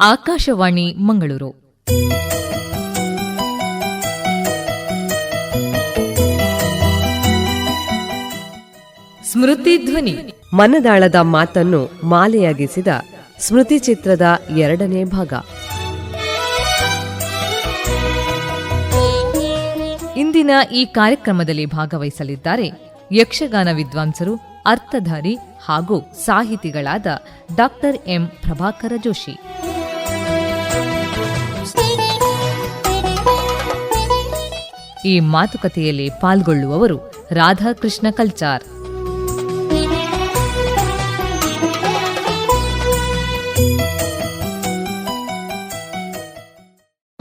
ಆಕಾಶವಾಣಿ ಮಂಗಳೂರು. ಸ್ಮೃತಿ ಧ್ವನಿ. ಮನದಾಳದ ಮಾತನ್ನು ಮಾಲೆಯಾಗಿಸಿದ ಸ್ಮೃತಿ ಚಿತ್ರದ ಎರಡನೇ ಭಾಗ. ಇಂದಿನ ಈ ಕಾರ್ಯಕ್ರಮದಲ್ಲಿ ಭಾಗವಹಿಸಲಿದ್ದಾರೆ ಯಕ್ಷಗಾನ ವಿದ್ವಾಂಸರು ಅರ್ಥಧಾರಿ ಹಾಗೂ ಸಾಹಿತಿಗಳಾದ ಡಾಕ್ಟರ್ ಎಂ. ಪ್ರಭಾಕರ ಜೋಶಿ. ಈ ಮಾತುಕತೆಯಲ್ಲಿ ಪಾಲ್ಗೊಳ್ಳುವವರು ರಾಧಾಕೃಷ್ಣ ಕಲ್ಚಾರ್.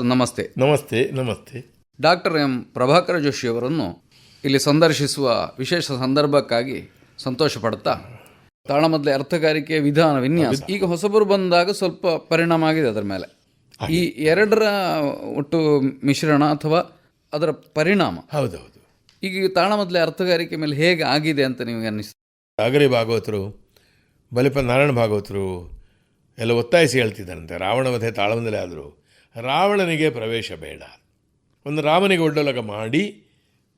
ನಮಸ್ತೆ. ನಮಸ್ತೆ ನಮಸ್ತೆ. Doctor M. ಪ್ರಭಾಕರ ಜೋಶಿಯವರನ್ನು ಇಲ್ಲಿ ಸಂದರ್ಶಿಸುವ ವಿಶೇಷ ಸಂದರ್ಭಕ್ಕಾಗಿ ಸಂತೋಷ ಪಡುತ್ತಾ ತಾಳಮದ್ಲೆ ಅರ್ಥಗಾರಿಕೆ ವಿಧಾನ ವಿನ್ಯಾಸ. ಈಗ ಹೊಸಬರು ಬಂದಾಗ ಸ್ವಲ್ಪ ಪರಿಣಾಮ ಆಗಿದೆ ಅದರ ಮೇಲೆ. ಈ ಎರಡರ ಒಟ್ಟು ಮಿಶ್ರಣ ಅಥವಾ ಅದರ ಪರಿಣಾಮ. ಹೌದೌದು. ಈಗ ತಾಳ ಮೊದಲೇ ಅರ್ಥಗಾರಿಕೆ ಮೇಲೆ ಹೇಗೆ ಆಗಿದೆ ಅಂತ ನಿಮಗೆ ಅನ್ನಿಸ್ತು? ಸಾಗರಿ ಭಾಗವತರು ಬಲಿಪ ನಾರಾಯಣ ಭಾಗವತರು ಎಲ್ಲ ಒತ್ತಾಯಿಸಿ ಹೇಳ್ತಿದ್ದಾರಂತೆ ರಾವಣ ವಧೆ ತಾಳಮಂದಲೇ ಆದರು ರಾವಣನಿಗೆ ಪ್ರವೇಶ ಬೇಡ. ಒಂದು ರಾಮನಿಗೆ ಒಡ್ಡೊಲಗ ಮಾಡಿ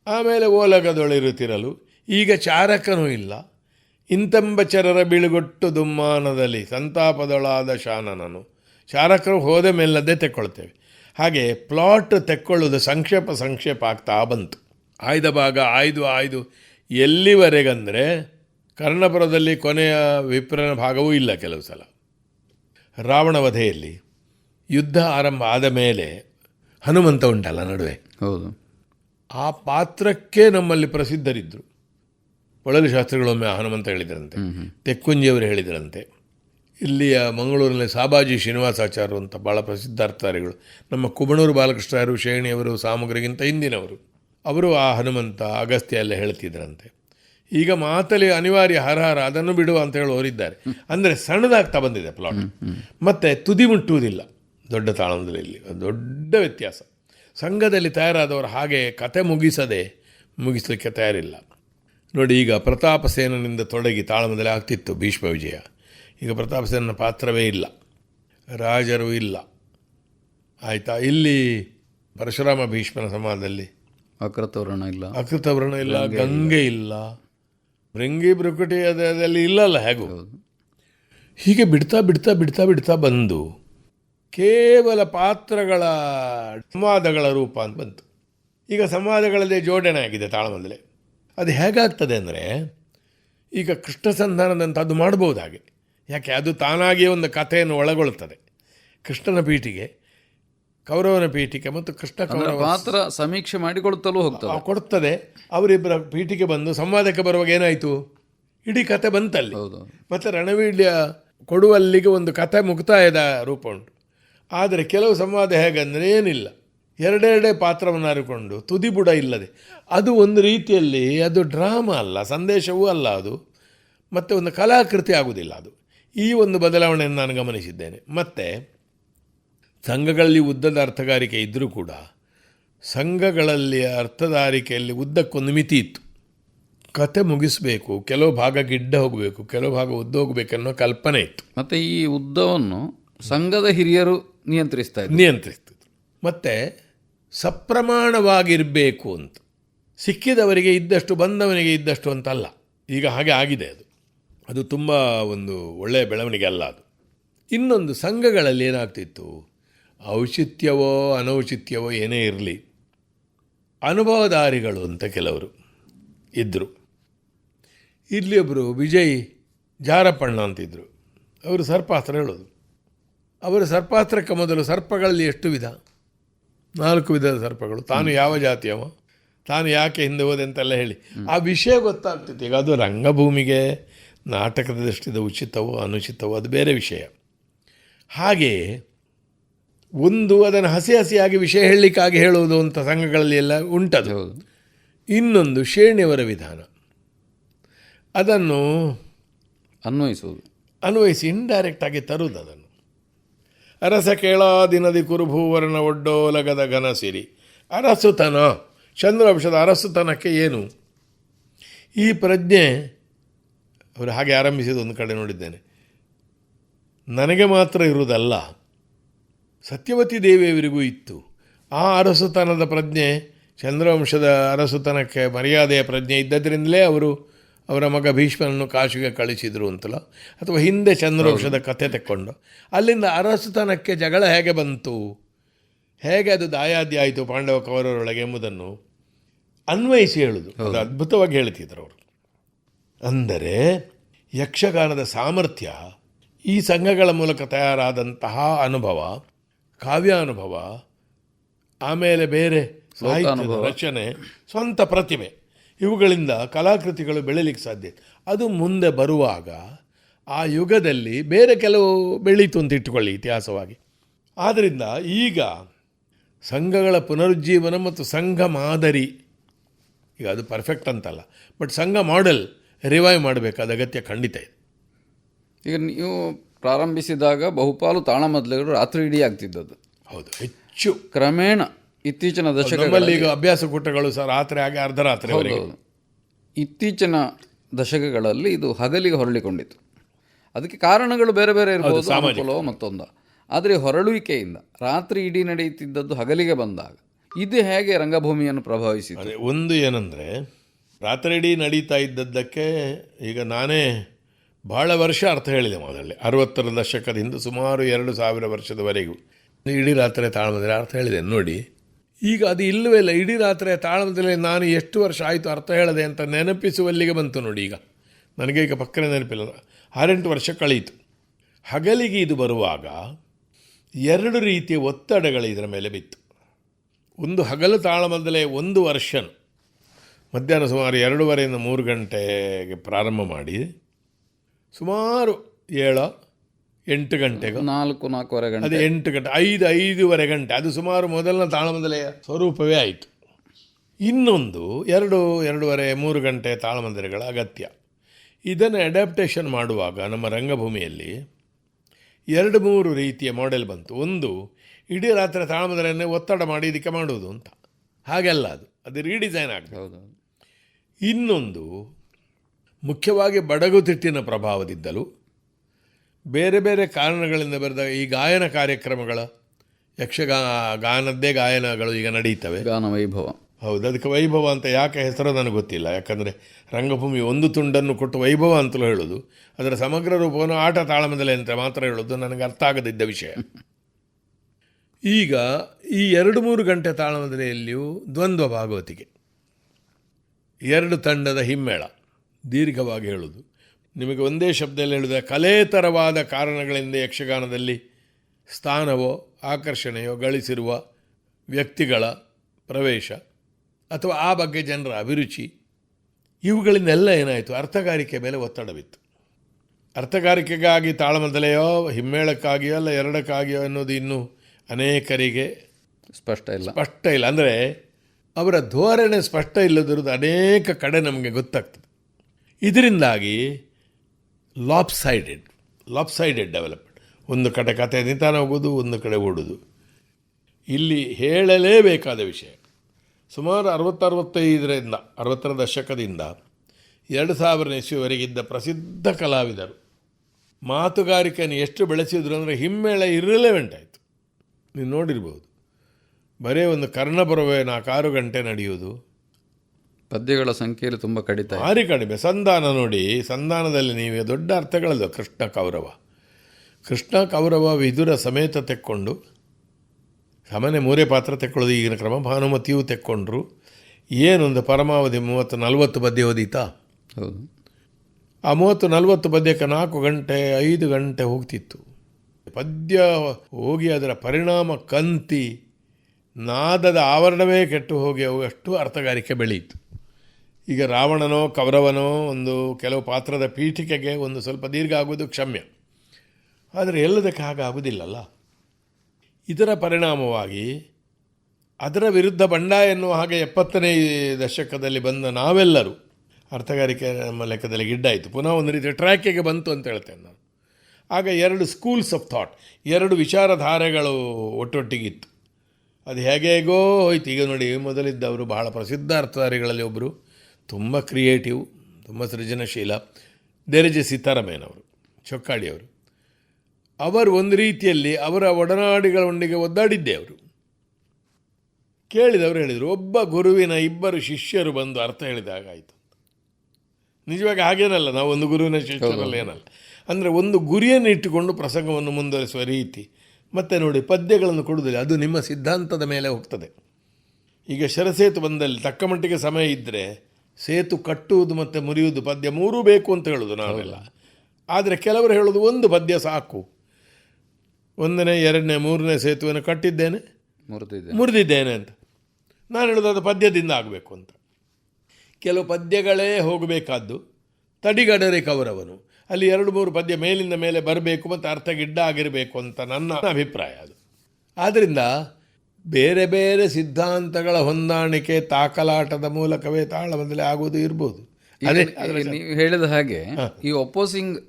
ಆಮೇಲೆ ಓಲಗದೊಳಿರುತ್ತಿರಲು ಈಗ ಚಾರಕನೂ ಇಲ್ಲ. ಇಂತಂಬಚರರ ಬೀಳುಗೊಟ್ಟು ದುಮ್ಮಾನದಲ್ಲಿ ಸಂತಾಪದೊಳಾದ ಶಾನನನು ಚಾರಕರು ಹೋದ ಮೇಲದ್ದೇ ತೆಕ್ಕೊಳ್ತೇವೆ. ಹಾಗೆ ಪ್ಲಾಟ್ ತೆಕ್ಕೊಳ್ಳೋದು ಸಂಕ್ಷೇಪ ಸಂಕ್ಷೇಪ ಆಗ್ತಾ ಬಂತು. ಆಯ್ದ ಭಾಗ ಆಯ್ದು ಆಯ್ದು. ಎಲ್ಲಿವರೆಗಂದರೆ ಕರ್ಣಪುರದಲ್ಲಿ ಕೊನೆಯ ವಿಪ್ರನ ಭಾಗವೂ ಇಲ್ಲ ಕೆಲವು ಸಲ. ರಾವಣ ವಧೆಯಲ್ಲಿ ಯುದ್ಧ ಆರಂಭ ಆದ ಮೇಲೆ ಹನುಮಂತ ಉಂಟಲ್ಲ ನಡುವೆ. ಹೌದು. ಆ ಪಾತ್ರಕ್ಕೆ ನಮ್ಮಲ್ಲಿ ಪ್ರಸಿದ್ಧರಿದ್ದರು ಒಳಲು ಶಾಸ್ತ್ರಿಗಳೊಮ್ಮೆ ಹನುಮಂತ ಹೇಳಿದರಂತೆ. ತೆಕ್ಕುಂಜಿಯವರು ಹೇಳಿದರಂತೆ. ಇಲ್ಲಿಯ ಮಂಗಳೂರಿನಲ್ಲಿ ಸಾಬಾಜಿ ಶ್ರೀನಿವಾಸಾಚಾರ್ಯರು ಅಂತ ಭಾಳ ಪ್ರಸಿದ್ಧ ಅರ್ಥಾರಿಗಳು ನಮ್ಮ ಕುಬಣೂರು ಬಾಲಕೃಷ್ಣರು ಶ್ರೇಣಿಯವರು ಸಾಮಗ್ರಿಗಿಂತ ಹಿಂದಿನವರು. ಅವರು ಆ ಹನುಮಂತ ಅಗಸ್ತ್ಯ ಎಲ್ಲ ಹೇಳ್ತಿದ್ರಂತೆ. ಈಗ ಮಾತಲ್ಲಿ ಅನಿವಾರ್ಯ ಹರಹರ ಅದನ್ನು ಬಿಡುವ ಅಂತ ಹೇಳಿ ಹೋರಿದ್ದಾರೆ ಅಂದರೆ ಸಣ್ಣದಾಗ್ತಾ ಬಂದಿದೆ ಪ್ಲಾಟ್ ಮತ್ತು ತುದಿ ಮುಟ್ಟುವುದಿಲ್ಲ. ದೊಡ್ಡ ತಾಳಮದಲ್ಲಿ ದೊಡ್ಡ ವ್ಯತ್ಯಾಸ. ಸಂಘದಲ್ಲಿ ತಯಾರಾದವರು ಹಾಗೆ ಕತೆ ಮುಗಿಸದೆ ಮುಗಿಸಲಿಕ್ಕೆ ತಯಾರಿಲ್ಲ. ನೋಡಿ ಈಗ ಪ್ರತಾಪ ಸೇನನಿಂದ ತೊಡಗಿ ತಾಳಮದಲ್ಲಿ ಆಗ್ತಿತ್ತು ಭೀಷ್ಮ ವಿಜಯ. ಈಗ ಪ್ರತಾಪಸೇನನ ಪಾತ್ರವೇ ಇಲ್ಲ. ರಾಜರು ಇಲ್ಲ. ಆಯಿತಾ? ಇಲ್ಲಿ ಪರಶುರಾಮ ಭೀಷ್ಮನ ಸಮಾಜದಲ್ಲಿ ಅಕೃತವರ್ಣ ಇಲ್ಲ. ಅಕೃತವರ್ಣ ಇಲ್ಲ ಗಂಗೆ ಇಲ್ಲ. ಭೃಂಗಿ ಭೃಕುಟಿ ಅದರಲ್ಲಿ ಇಲ್ಲಲ್ಲ ಹೇಗೂ? ಹೀಗೆ ಬಿಡ್ತಾ ಬಿಡ್ತಾ ಬಿಡ್ತಾ ಬಿಡ್ತಾ ಬಂದು ಕೇವಲ ಪಾತ್ರಗಳ ಸಂವಾದಗಳ ರೂಪ ಅಂತ ಬಂತು. ಈಗ ಸಂವಾದಗಳಲ್ಲೇ ಜೋಡಣೆ ಆಗಿದೆ ತಾಳಮಂದಲೆ ಅದು ಹೇಗಾಗ್ತದೆ ಅಂದರೆ ಈಗ ಕೃಷ್ಣ ಸಂಧಾನದಂಥದ್ದು ಮಾಡ್ಬೋದು ಹಾಗೆ ಯಾಕೆ ಅದು ತಾನಾಗಿಯೇ ಒಂದು ಕಥೆಯನ್ನು ಒಳಗೊಳ್ಳುತ್ತದೆ. ಕೃಷ್ಣನ ಪೀಠಿಗೆ ಕೌರವನ ಪೀಠಿಕೆ ಮತ್ತು ಕೃಷ್ಣ ಕೌರವ ಪಾತ್ರ ಸಮೀಕ್ಷೆ ಮಾಡಿಕೊಳ್ಳುತ್ತಲೂ ಹೋಗ್ತದೆ. ಕೊಡುತ್ತದೆ ಕೊಡ್ತದೆ. ಅವರಿಬ್ಬರ ಪೀಠಿಗೆ ಬಂದು ಸಂವಾದಕ್ಕೆ ಬರುವಾಗ ಏನಾಯಿತು? ಇಡೀ ಕತೆ ಬಂತಲ್ಲಿ. ಹೌದು. ಮತ್ತು ರಣವೀಳ್ಯ ಕೊಡುವಲ್ಲಿಗೆ ಒಂದು ಕಥೆ ಮುಕ್ತಾಯದ ರೂಪ ಉಂಟು. ಆದರೆ ಕೆಲವು ಸಂವಾದ ಹೇಗಂದರೆ ಏನಿಲ್ಲ. ಎರಡೆರಡೇ ಪಾತ್ರವನ್ನು ಅರಿಕೊಂಡು ತುದಿ ಬುಡ ಇಲ್ಲದೆ. ಅದು ಒಂದು ರೀತಿಯಲ್ಲಿ ಅದು ಡ್ರಾಮಾ ಅಲ್ಲ ಸಂದೇಶವೂ ಅಲ್ಲ ಅದು. ಮತ್ತು ಒಂದು ಕಲಾಕೃತಿ ಆಗುವುದಿಲ್ಲ ಅದು. ಈ ಒಂದು ಬದಲಾವಣೆಯನ್ನು ನಾನು ಗಮನಿಸಿದ್ದೇನೆ. ಮತ್ತು ಸಂಘಗಳಲ್ಲಿ ಉದ್ದದ ಅರ್ಥಗಾರಿಕೆ ಇದ್ದರೂ ಕೂಡ ಸಂಘಗಳಲ್ಲಿ ಅರ್ಥಧಾರಿಕೆಯಲ್ಲಿ ಉದ್ದಕ್ಕೊಂದು ಮಿತಿ ಇತ್ತು. ಕತೆ ಮುಗಿಸಬೇಕು ಕೆಲವು ಭಾಗ ಗಿಡ್ಡ ಹೋಗಬೇಕು ಕೆಲವು ಭಾಗ ಉದ್ದ ಹೋಗಬೇಕು ಅನ್ನೋ ಕಲ್ಪನೆ ಇತ್ತು. ಮತ್ತು ಈ ಉದ್ದವನ್ನು ಸಂಘದ ಹಿರಿಯರು ನಿಯಂತ್ರಿಸ್ತಾ ಇದ್ದರು ನಿಯಂತ್ರಿಸ್ತಿದ್ರು. ಮತ್ತು ಸಪ್ರಮಾಣವಾಗಿರಬೇಕು ಅಂತ. ಸಿಕ್ಕಿದವರಿಗೆ ಇದ್ದಷ್ಟು ಬಂದವನಿಗೆ ಇದ್ದಷ್ಟು ಅಂತಲ್ಲ. ಈಗ ಹಾಗೆ ಆಗಿದೆ ಅದು. ಅದು ತುಂಬ ಒಂದು ಒಳ್ಳೆಯ ಬೆಳವಣಿಗೆ ಅಲ್ಲ ಅದು. ಇನ್ನೊಂದು ಸಂಘಗಳಲ್ಲಿ ಏನಾಗ್ತಿತ್ತು? ಔಚಿತ್ಯವೋ ಅನೌಚಿತ್ಯವೋ ಏನೇ ಇರಲಿ, ಅನುಭವದಾರಿಗಳು ಅಂತ ಕೆಲವರು ಇದ್ದರು ಇಲ್ಲಿ ಒಬ್ಬರು ವಿಜಯ್ ಜಾರಪ್ಪಣ್ಣ ಅಂತಿದ್ದರು ಅವರು ಸರ್ಪಾಸ್ತ್ರ ಹೇಳೋದು. ಅವರು ಸರ್ಪಾಸ್ತ್ರಕ್ಕೆ ಮೊದಲು ಸರ್ಪಗಳಲ್ಲಿ ಎಷ್ಟು ವಿಧ? ನಾಲ್ಕು ವಿಧದ ಸರ್ಪಗಳು. ತಾನು ಯಾವ ಜಾತಿಯವ ತಾನು ಯಾಕೆ ಹಿಂದೆ ಹೋದೆ ಅಂತೆಲ್ಲ ಹೇಳಿ. ಆ ವಿಷಯ ಗೊತ್ತಾಗ್ತಿತ್ತು. ಈಗ ಅದು ರಂಗಭೂಮಿಗೆ ನಾಟಕದ ದೃಷ್ಟಿಯಿಂದ ಉಚಿತವೋ ಅನುಚಿತವೋ ಅದು ಬೇರೆ ವಿಷಯ. ಹಾಗೆಯೇ ಒಂದು ಅದನ್ನು ಹಸಿ ಹಸಿಯಾಗಿ ವಿಷಯ ಹೇಳಲಿಕ್ಕಾಗಿ ಹೇಳುವುದು ಅಂತ ಸಂಘಗಳಲ್ಲಿ ಎಲ್ಲ ಉಂಟದು. ಇನ್ನೊಂದು ಶೇಣಿಯವರ ವಿಧಾನ. ಅದನ್ನು ಅನ್ವಯಿಸುವುದು. ಅನ್ವಯಿಸಿ ಇಂಡೈರೆಕ್ಟಾಗಿ ತರುವುದು ಅದನ್ನು. ಅರಸ ಕೇಳಾದಿನದಿ ಕುರುಭೂವರ್ಣ ಒಡ್ಡೋಲಗದ ಘನಸಿರಿ ಅರಸುತನ ಚಂದ್ರವಂಶದ ಅರಸುತನಕ್ಕೆ ಏನು? ಈ ಪ್ರಜ್ಞೆ ಅವರು ಹಾಗೆ ಆರಂಭಿಸಿದ ಒಂದು ಕಡೆ ನೋಡಿದ್ದೇನೆ. ನನಗೆ ಮಾತ್ರ ಇರುವುದಲ್ಲ ಸತ್ಯವತಿ ದೇವಿಯವರಿಗೂ ಇತ್ತು. ಆ ಅರಸುತನದ ಪ್ರಜ್ಞೆ ಚಂದ್ರವಂಶದ ಅರಸುತನಕ್ಕೆ ಮರ್ಯಾದೆಯ ಪ್ರಜ್ಞೆ ಇದ್ದದರಿಂದಲೇ ಅವರು ಅವರ ಮಗ ಭೀಷ್ಮನನ್ನು ಕಾಶಿಗೆ ಕಳಿಸಿದರು ಅಂತಲ್ಲ ಅಥವಾ ಹಿಂದೆ ಚಂದ್ರವಂಶದ ಕಥೆ ತೆಕ್ಕೊಂಡು. ಅಲ್ಲಿಂದ ಅರಸುತನಕ್ಕೆ ಜಗಳ ಹೇಗೆ ಬಂತು? ಹೇಗೆ ಅದು ದಾಯಾದಿ ಆಯಿತು ಪಾಂಡವ ಕೌರವರೊಳಗೆ ಎಂಬುದನ್ನು ಅನ್ವಯಿಸಿ ಹೇಳುದು. ಅದು ಅದ್ಭುತವಾಗಿ ಹೇಳ್ತಿದ್ರು ಅವರು. ಅಂದರೆ ಯಕ್ಷಗಾನದ ಸಾಮರ್ಥ್ಯ ಈ ಸಂಘಗಳ ಮೂಲಕ ತಯಾರಾದಂತಹ ಅನುಭವ ಕಾವ್ಯಾನುಭವ ಆಮೇಲೆ ಬೇರೆ ಸಾಹಿತ್ಯದ ರಚನೆ ಸ್ವಂತ ಪ್ರತಿಭೆ ಇವುಗಳಿಂದ ಕಲಾಕೃತಿಗಳು ಬೆಳೀಲಿಕ್ಕೆ ಸಾಧ್ಯ. ಅದು ಮುಂದೆ ಬರುವಾಗ ಆ ಯುಗದಲ್ಲಿ ಬೇರೆ ಕೆಲವು ಬೆಳೀತು ಅಂತ ಇಟ್ಟುಕೊಳ್ಳಿ ಇತಿಹಾಸವಾಗಿ. ಆದ್ದರಿಂದ ಈಗ ಸಂಘಗಳ ಪುನರುಜ್ಜೀವನ ಮತ್ತು ಸಂಘ ಮಾದರಿ ಈಗ ಅದು ಪರ್ಫೆಕ್ಟ್ ಅಂತಲ್ಲ ಬಟ್ ಸಂಘ ಮಾಡೆಲ್ ರಿವೈವ್ ಮಾಡಬೇಕಾದ ಅಗತ್ಯ ಖಂಡಿತ ಇದೆ. ಈಗ ನೀವು ಪ್ರಾರಂಭಿಸಿದಾಗ ಬಹುಪಾಲು ತಾಳಮದ್ದಲೆಗಳು ರಾತ್ರಿ ಇಡೀ ಆಗ್ತಿದ್ದದ್ದು. ಹೌದು ಹೆಚ್ಚು. ಕ್ರಮೇಣ ಇತ್ತೀಚಿನ ದಶಕಗಳಲ್ಲಿ ಈಗ ಅಭ್ಯಾಸ ಕೂಟಗಳು ಸಹ ರಾತ್ರಿ ಆಗಿ ಅರ್ಧ ರಾತ್ರಿ ಹೌದು. ಇತ್ತೀಚಿನ ದಶಕಗಳಲ್ಲಿ ಇದು ಹಗಲಿಗೆ ಹೊರಳಿಕೊಂಡಿತು ಅದಕ್ಕೆ ಕಾರಣಗಳು ಬೇರೆ ಬೇರೆ ಇರ್ಬೋದು ಸಾಮಾಜಿಕ. ಮತ್ತೊಂದು. ಆದರೆ ಹೊರಳುವಿಕೆಯಿಂದ ರಾತ್ರಿ ಇಡೀ ನಡೆಯುತ್ತಿದ್ದದ್ದು ಹಗಲಿಗೆ ಬಂದಾಗ ಇದು ಹೇಗೆ ರಂಗಭೂಮಿಯನ್ನು ಪ್ರಭಾವಿಸಿದೆ ಒಂದು ಏನಂದರೆ ರಾತ್ರಿ ಇಡೀ ನಡೀತಾ ಇದ್ದದ್ದಕ್ಕೆ ಈಗ ನಾನೇ ಭಾಳ ವರ್ಷ ಅರ್ಥ ಹೇಳಿದೆ ಮೊದಲೇ ಅರವತ್ತರ ದಶಕದಿಂದ ಸುಮಾರು ಎರಡು ಸಾವಿರ ವರ್ಷದವರೆಗೂ. ಇಡೀ ರಾತ್ರಿ ತಾಳಮದಲ್ಲಿ ಅರ್ಥ ಹೇಳಿದೆ, ನೋಡಿ. ಈಗ ಅದು ಇಲ್ಲವೇ ಇಲ್ಲ. ಇಡೀ ರಾತ್ರಿ ತಾಳಮದಲ್ಲಿ ನಾನು ಎಷ್ಟು ವರ್ಷ ಆಯಿತು ಅರ್ಥ ಹೇಳಿದೆ ಅಂತ ನೆನಪಿಸುವಲ್ಲಿಗೆ ಬಂತು ನೋಡಿ ಈಗ. ನನಗೆ ಈಗ ಪಕ್ಕನೆ ನೆನಪಿಲ್ಲ. ಆರೆಂಟು ವರ್ಷ ಕಳೀತು. ಹಗಲಿಗೆ ಇದು ಬರುವಾಗ ಎರಡು ರೀತಿಯ ಒತ್ತಡಗಳು ಇದರ ಮೇಲೆ ಬಿತ್ತು. ಒಂದು ಹಗಲು ತಾಳಮದಲ್ಲೇ ಒಂದು ವರ್ಷನ್. ಮಧ್ಯಾಹ್ನ ಸುಮಾರು ಎರಡೂವರೆಯಿಂದ ಮೂರು ಗಂಟೆಗೆ ಪ್ರಾರಂಭ ಮಾಡಿ ಸುಮಾರು ಏಳು ಎಂಟು ಗಂಟೆಗೆ? ನಾಲ್ಕು ನಾಲ್ಕೂವರೆ ಗಂಟೆ. ಅದು ಎಂಟು ಗಂಟೆ ಐದು ಐದೂವರೆ ಗಂಟೆ. ಅದು ಸುಮಾರು ಮೊದಲನ ತಾಳಮದಲೆಯ ಸ್ವರೂಪವೇ ಆಯಿತು. ಇನ್ನೊಂದು ಎರಡು ಎರಡೂವರೆ ಮೂರು ಗಂಟೆ ತಾಳಮಂದಿರಗಳ ಅಗತ್ಯ. ಇದನ್ನು ಅಡ್ಯಾಪ್ಟೇಷನ್ ಮಾಡುವಾಗ ನಮ್ಮ ರಂಗಭೂಮಿಯಲ್ಲಿ ಎರಡು ಮೂರು ರೀತಿಯ ಮಾಡೆಲ್ ಬಂತು. ಒಂದು ಇಡೀ ರಾತ್ರಿ ತಾಳಮದರನ್ನೇ ಒತ್ತಡ ಮಾಡಿ ಇದಕ್ಕೆ ಮಾಡುವುದು ಅಂತ. ಹಾಗೆಲ್ಲ ಅದು. ಅದು ರೀಡಿಸೈನ್ ಆಗ್ತದೆ. ಹೌದು. ಇನ್ನೊಂದು ಮುಖ್ಯವಾಗಿ ಬಡಗುತಿಟ್ಟಿನ ಪ್ರಭಾವದಿದ್ದಲು ಬೇರೆ ಬೇರೆ ಕಾರಣಗಳಿಂದ ಬರೆದ ಈ ಗಾಯನ ಕಾರ್ಯಕ್ರಮಗಳ ಯಕ್ಷಗಾ ಗಾನದ್ದೇ ಗಾಯನಗಳು ಈಗ ನಡೀತವೆ ಗಾನ ವೈಭವ. ಹೌದು ಅದಕ್ಕೆ ವೈಭವ ಅಂತ ಯಾಕೆ ಹೆಸರು ನನಗೆ ಗೊತ್ತಿಲ್ಲ. ಯಾಕಂದರೆ ರಂಗಭೂಮಿ ಒಂದು ತುಂಡನ್ನು ಕೊಟ್ಟು ವೈಭವ ಅಂತಲೂ ಹೇಳೋದು ಅದರ ಸಮಗ್ರ ರೂಪವನ್ನು ಆಟ ತಾಳಮದಲೆ ಅಂತ ಮಾತ್ರ ಹೇಳೋದು ನನಗೆ ಅರ್ಥ ಆಗದಿದ್ದ ವಿಷಯ. ಈಗ ಈ ಎರಡು ಮೂರು ಗಂಟೆ ತಾಳಮದಲೆಯಲ್ಲಿಯೂ ದ್ವಂದ್ವ ಭಾಗವತಿಗೆ. ಎರಡು ತಂಡದ ಹಿಮ್ಮೇಳ. ದೀರ್ಘವಾಗಿ ಹೇಳುವುದು ನಿಮಗೆ ಒಂದೇ ಶಬ್ದದಲ್ಲಿ ಹೇಳಿದ ಕಲೇತರವಾದ ಕಾರಣಗಳಿಂದ ಯಕ್ಷಗಾನದಲ್ಲಿ ಸ್ಥಾನವೋ ಆಕರ್ಷಣೆಯೋ ಗಳಿಸಿರುವ ವ್ಯಕ್ತಿಗಳ ಪ್ರವೇಶ ಅಥವಾ ಆ ಬಗ್ಗೆ ಜನರ ಅಭಿರುಚಿ ಇವುಗಳಿಂದೆಲ್ಲ ಏನಾಯಿತು? ಅರ್ಥಗಾರಿಕೆ ಮೇಲೆ ಒತ್ತಡವಿತ್ತು ಅರ್ಥಗಾರಿಕೆಗಾಗಿ ತಾಳಮದಲೆಯೋ ಹಿಮ್ಮೇಳಕ್ಕಾಗಿಯೋ ಅಲ್ಲ ಎರಡಕ್ಕಾಗಿಯೋ ಅನ್ನೋದು ಇನ್ನೂ ಅನೇಕರಿಗೆ ಸ್ಪಷ್ಟ ಇಲ್ಲ. ಸ್ಪಷ್ಟ ಇಲ್ಲ. ಅಂದರೆ ಅವರ ಧೋರಣೆ ಸ್ಪಷ್ಟ ಇಲ್ಲದಿರೋದು ಅನೇಕ ಕಡೆ ನಮಗೆ ಗೊತ್ತಾಗ್ತದೆ. ಇದರಿಂದಾಗಿ lopsided lopsided development ಒಂದು ಕಡೆ ಕತೆ ನಿಧಾನ ಹೋಗೋದು ಒಂದು ಕಡೆ ಓಡೋದು ಇಲ್ಲಿ ಹೇಳಲೇಬೇಕಾದ ವಿಷಯ, ಸುಮಾರು ಅರವತ್ತರವತ್ತೈದರಿಂದ, ಅರವತ್ತರ ದಶಕದಿಂದ ಎರಡು ಸಾವಿರ ಇಸುವವರೆಗಿದ್ದ ಪ್ರಸಿದ್ಧ ಕಲಾವಿದರು. ಮಾತುಗಾರಿಕೆಯನ್ನು ಎಷ್ಟು ಬೆಳೆಸಿದ್ರು ಅಂದರೆ ಹಿಮ್ಮೇಳ ಇರ್ರಿಲೆವೆಂಟ್ ಆಯಿತು ನೀವು ನೋಡಿರ್ಬೋದು. ಬರೀ ಒಂದು ಕರ್ಣ ಬರುವ ನಾಲ್ಕು ಆರು ಗಂಟೆ ನಡೆಯುವುದು. ಪದ್ಯಗಳ ಸಂಖ್ಯೆಯಲ್ಲಿ ತುಂಬ ಕಡಿತ. ಭಾರಿ ಕಡಿಮೆ. ಸಂಧಾನ ನೋಡಿ ಸಂಧಾನದಲ್ಲಿ ನೀವೇ ದೊಡ್ಡ ಅರ್ಥಗಳಲ್ಲ. ಕೃಷ್ಣ ಕೌರವ. ಕೃಷ್ಣ ಕೌರವ ವಿದುರ ಸಮೇತ ತೆಕ್ಕೊಂಡು ಸಾಮಾನ್ಯ ಮೂರೇ ಪಾತ್ರ ತೆಕ್ಕೊಳ್ಳೋದು ಈಗಿನ ಕ್ರಮ ಭಾನುಮತಿಯೂ ತೆಕ್ಕೊಂಡ್ರು. ಏನೊಂದು ಪರಮಾವಧಿ ಮೂವತ್ತು ನಲವತ್ತು ಪದ್ಯ ಓದೀತಾ? ಹೌದು. ಆ ಮೂವತ್ತು ನಲವತ್ತು ಪದ್ಯಕ್ಕೆ ನಾಲ್ಕು ಗಂಟೆ ಐದು ಗಂಟೆ ಹೋಗ್ತಿತ್ತು. ಪದ್ಯ ಹೋಗಿ ಅದರ ಪರಿಣಾಮ ಕಂತಿ. ನಾದದ ಆವರಣವೇ ಕೆಟ್ಟು ಹೋಗಿ ಅವು ಅಷ್ಟು ಅರ್ಥಗಾರಿಕೆ ಬೆಳೆಯಿತು. ಈಗ ರಾವಣನೋ, ಕೌರವನೋ ಒಂದು ಕೆಲವು ಪಾತ್ರದ ಪೀಠಿಕೆಗೆ ಒಂದು ಸ್ವಲ್ಪ ದೀರ್ಘ ಆಗುವುದು ಕ್ಷಮ್ಯ. ಆದರೆ ಎಲ್ಲದಕ್ಕೆ ಹಾಗಾಗುವುದಿಲ್ಲಲ್ಲ ಇದರ ಪರಿಣಾಮವಾಗಿ ಅದರ ವಿರುದ್ಧ ಬಂಡಾಯ ಎನ್ನುವ ಹಾಗೆ ಎಪ್ಪತ್ತನೇ ದಶಕದಲ್ಲಿ ಬಂದ ನಾವೆಲ್ಲರೂ, ಅರ್ಥಗಾರಿಕೆ ನಮ್ಮ ಲೆಕ್ಕದಲ್ಲಿ ಗಿಡ್ಡಾಯಿತು. ಪುನಃ ಒಂದು ರೀತಿ ಟ್ರ್ಯಾಕಿಗೆ ಬಂತು ಅಂತ ಹೇಳ್ತೇನೆ ನಾನು. ಆಗ ಎರಡು ಸ್ಕೂಲ್ಸ್ ಆಫ್ ಥಾಟ್ ಎರಡು ವಿಚಾರಧಾರೆಗಳು ಒಟ್ಟೊಟ್ಟಿಗಿತ್ತು. ಅದು ಹೇಗೆ ಹೇಗೋ ಹೋಯ್ತು. ಈಗ ನೋಡಿ ಮೊದಲಿದ್ದವರು ಬಹಳ ಪ್ರಸಿದ್ಧ ಅರ್ಥಧಾರಿಗಳಲ್ಲಿ ಒಬ್ಬರು ತುಂಬ ಕ್ರಿಯೇಟಿವ್ ತುಂಬ ಸೃಜನಶೀಲ. ದೇರಜೆ ಸೀತಾರಾಮಯ್ಯನವರು ಚೊಕ್ಕಾಡಿಯವರು ಅವರು. ಒಂದು ರೀತಿಯಲ್ಲಿ ಅವರ ಒಡನಾಡಿಗಳೊಂದಿಗೆ ಒದ್ದಾಡಿದ್ದೆ ಅವರು. ಕೇಳಿದವರು ಹೇಳಿದರು ಒಬ್ಬ ಗುರುವಿನ ಇಬ್ಬರು ಶಿಷ್ಯರು ಬಂದು ಅರ್ಥ ಹೇಳಿದಾಗ ಆಯಿತು ನಿಜವಾಗಿ ಹಾಗೇನಲ್ಲ ನಾವು ಒಂದು ಗುರುವಿನ ಶಿಷ್ಯರಲ್ಲ ಏನಲ್ಲ. ಅಂದರೆ ಒಂದು ಗುರಿಯನ್ನು ಇಟ್ಟುಕೊಂಡು ಪ್ರಸಂಗವನ್ನು ಮುಂದುವರಿಸುವ ರೀತಿ. ಮತ್ತೆ ನೋಡಿ ಪದ್ಯಗಳನ್ನು ಕೊಡುವುದಿಲ್ಲ. ಅದು ನಿಮ್ಮ ಸಿದ್ಧಾಂತದ ಮೇಲೆ ಹೋಗ್ತದೆ. ಈಗ ಶರಸೇತು ಬಂದಲ್ಲಿ ತಕ್ಕ ಮಟ್ಟಿಗೆ ಸಮಯ ಇದ್ದರೆ ಸೇತು ಕಟ್ಟುವುದು ಮತ್ತು ಮುರಿಯುವುದು ಪದ್ಯ ಮೂರೂ ಬೇಕು ಅಂತ ಹೇಳೋದು ನಾವೆಲ್ಲ. ಆದರೆ ಕೆಲವರು ಹೇಳೋದು ಒಂದು ಪದ್ಯ ಸಾಕು. ಒಂದನೇ ಎರಡನೇ ಮೂರನೇ ಸೇತುವೆಯನ್ನು ಕಟ್ಟಿದ್ದೇನೆ ಮುರಿದಿದ್ದೆ ಮುರಿದಿದ್ದೇನೆ ಅಂತ. ನಾನು ಹೇಳೋದು ಅದು ಪದ್ಯದಿಂದ ಆಗಬೇಕು ಅಂತ. ಕೆಲವು ಪದ್ಯಗಳೇ ಹೋಗಬೇಕಾದ್ದು ತಡಿಗಡರೆ ಕೌರವನು. ಅಲ್ಲಿ ಎರಡು ಮೂರು ಪದ್ಯ ಮೇಲಿಂದ ಮೇಲೆ ಬರಬೇಕು ಮತ್ತು ಅರ್ಥ ಗಿಡ್ಡ ಆಗಿರಬೇಕು ಅಂತ ನನ್ನ ಅಭಿಪ್ರಾಯ ಅದು. ಆದ್ದರಿಂದ ಬೇರೆ ಬೇರೆ ಸಿದ್ಧಾಂತಗಳ ಹೊಂದಾಣಿಕೆ ತಾಕಲಾಟದ ಮೂಲಕವೇ ತಾಳಮದಲ್ಲಿ ಆಗುವುದು ಇರ್ಬೋದು. ಅದೇ ನೀವು ಹೇಳಿದ ಹಾಗೆ ಈ ಒಪ್ಪೋಸಿಂಗ್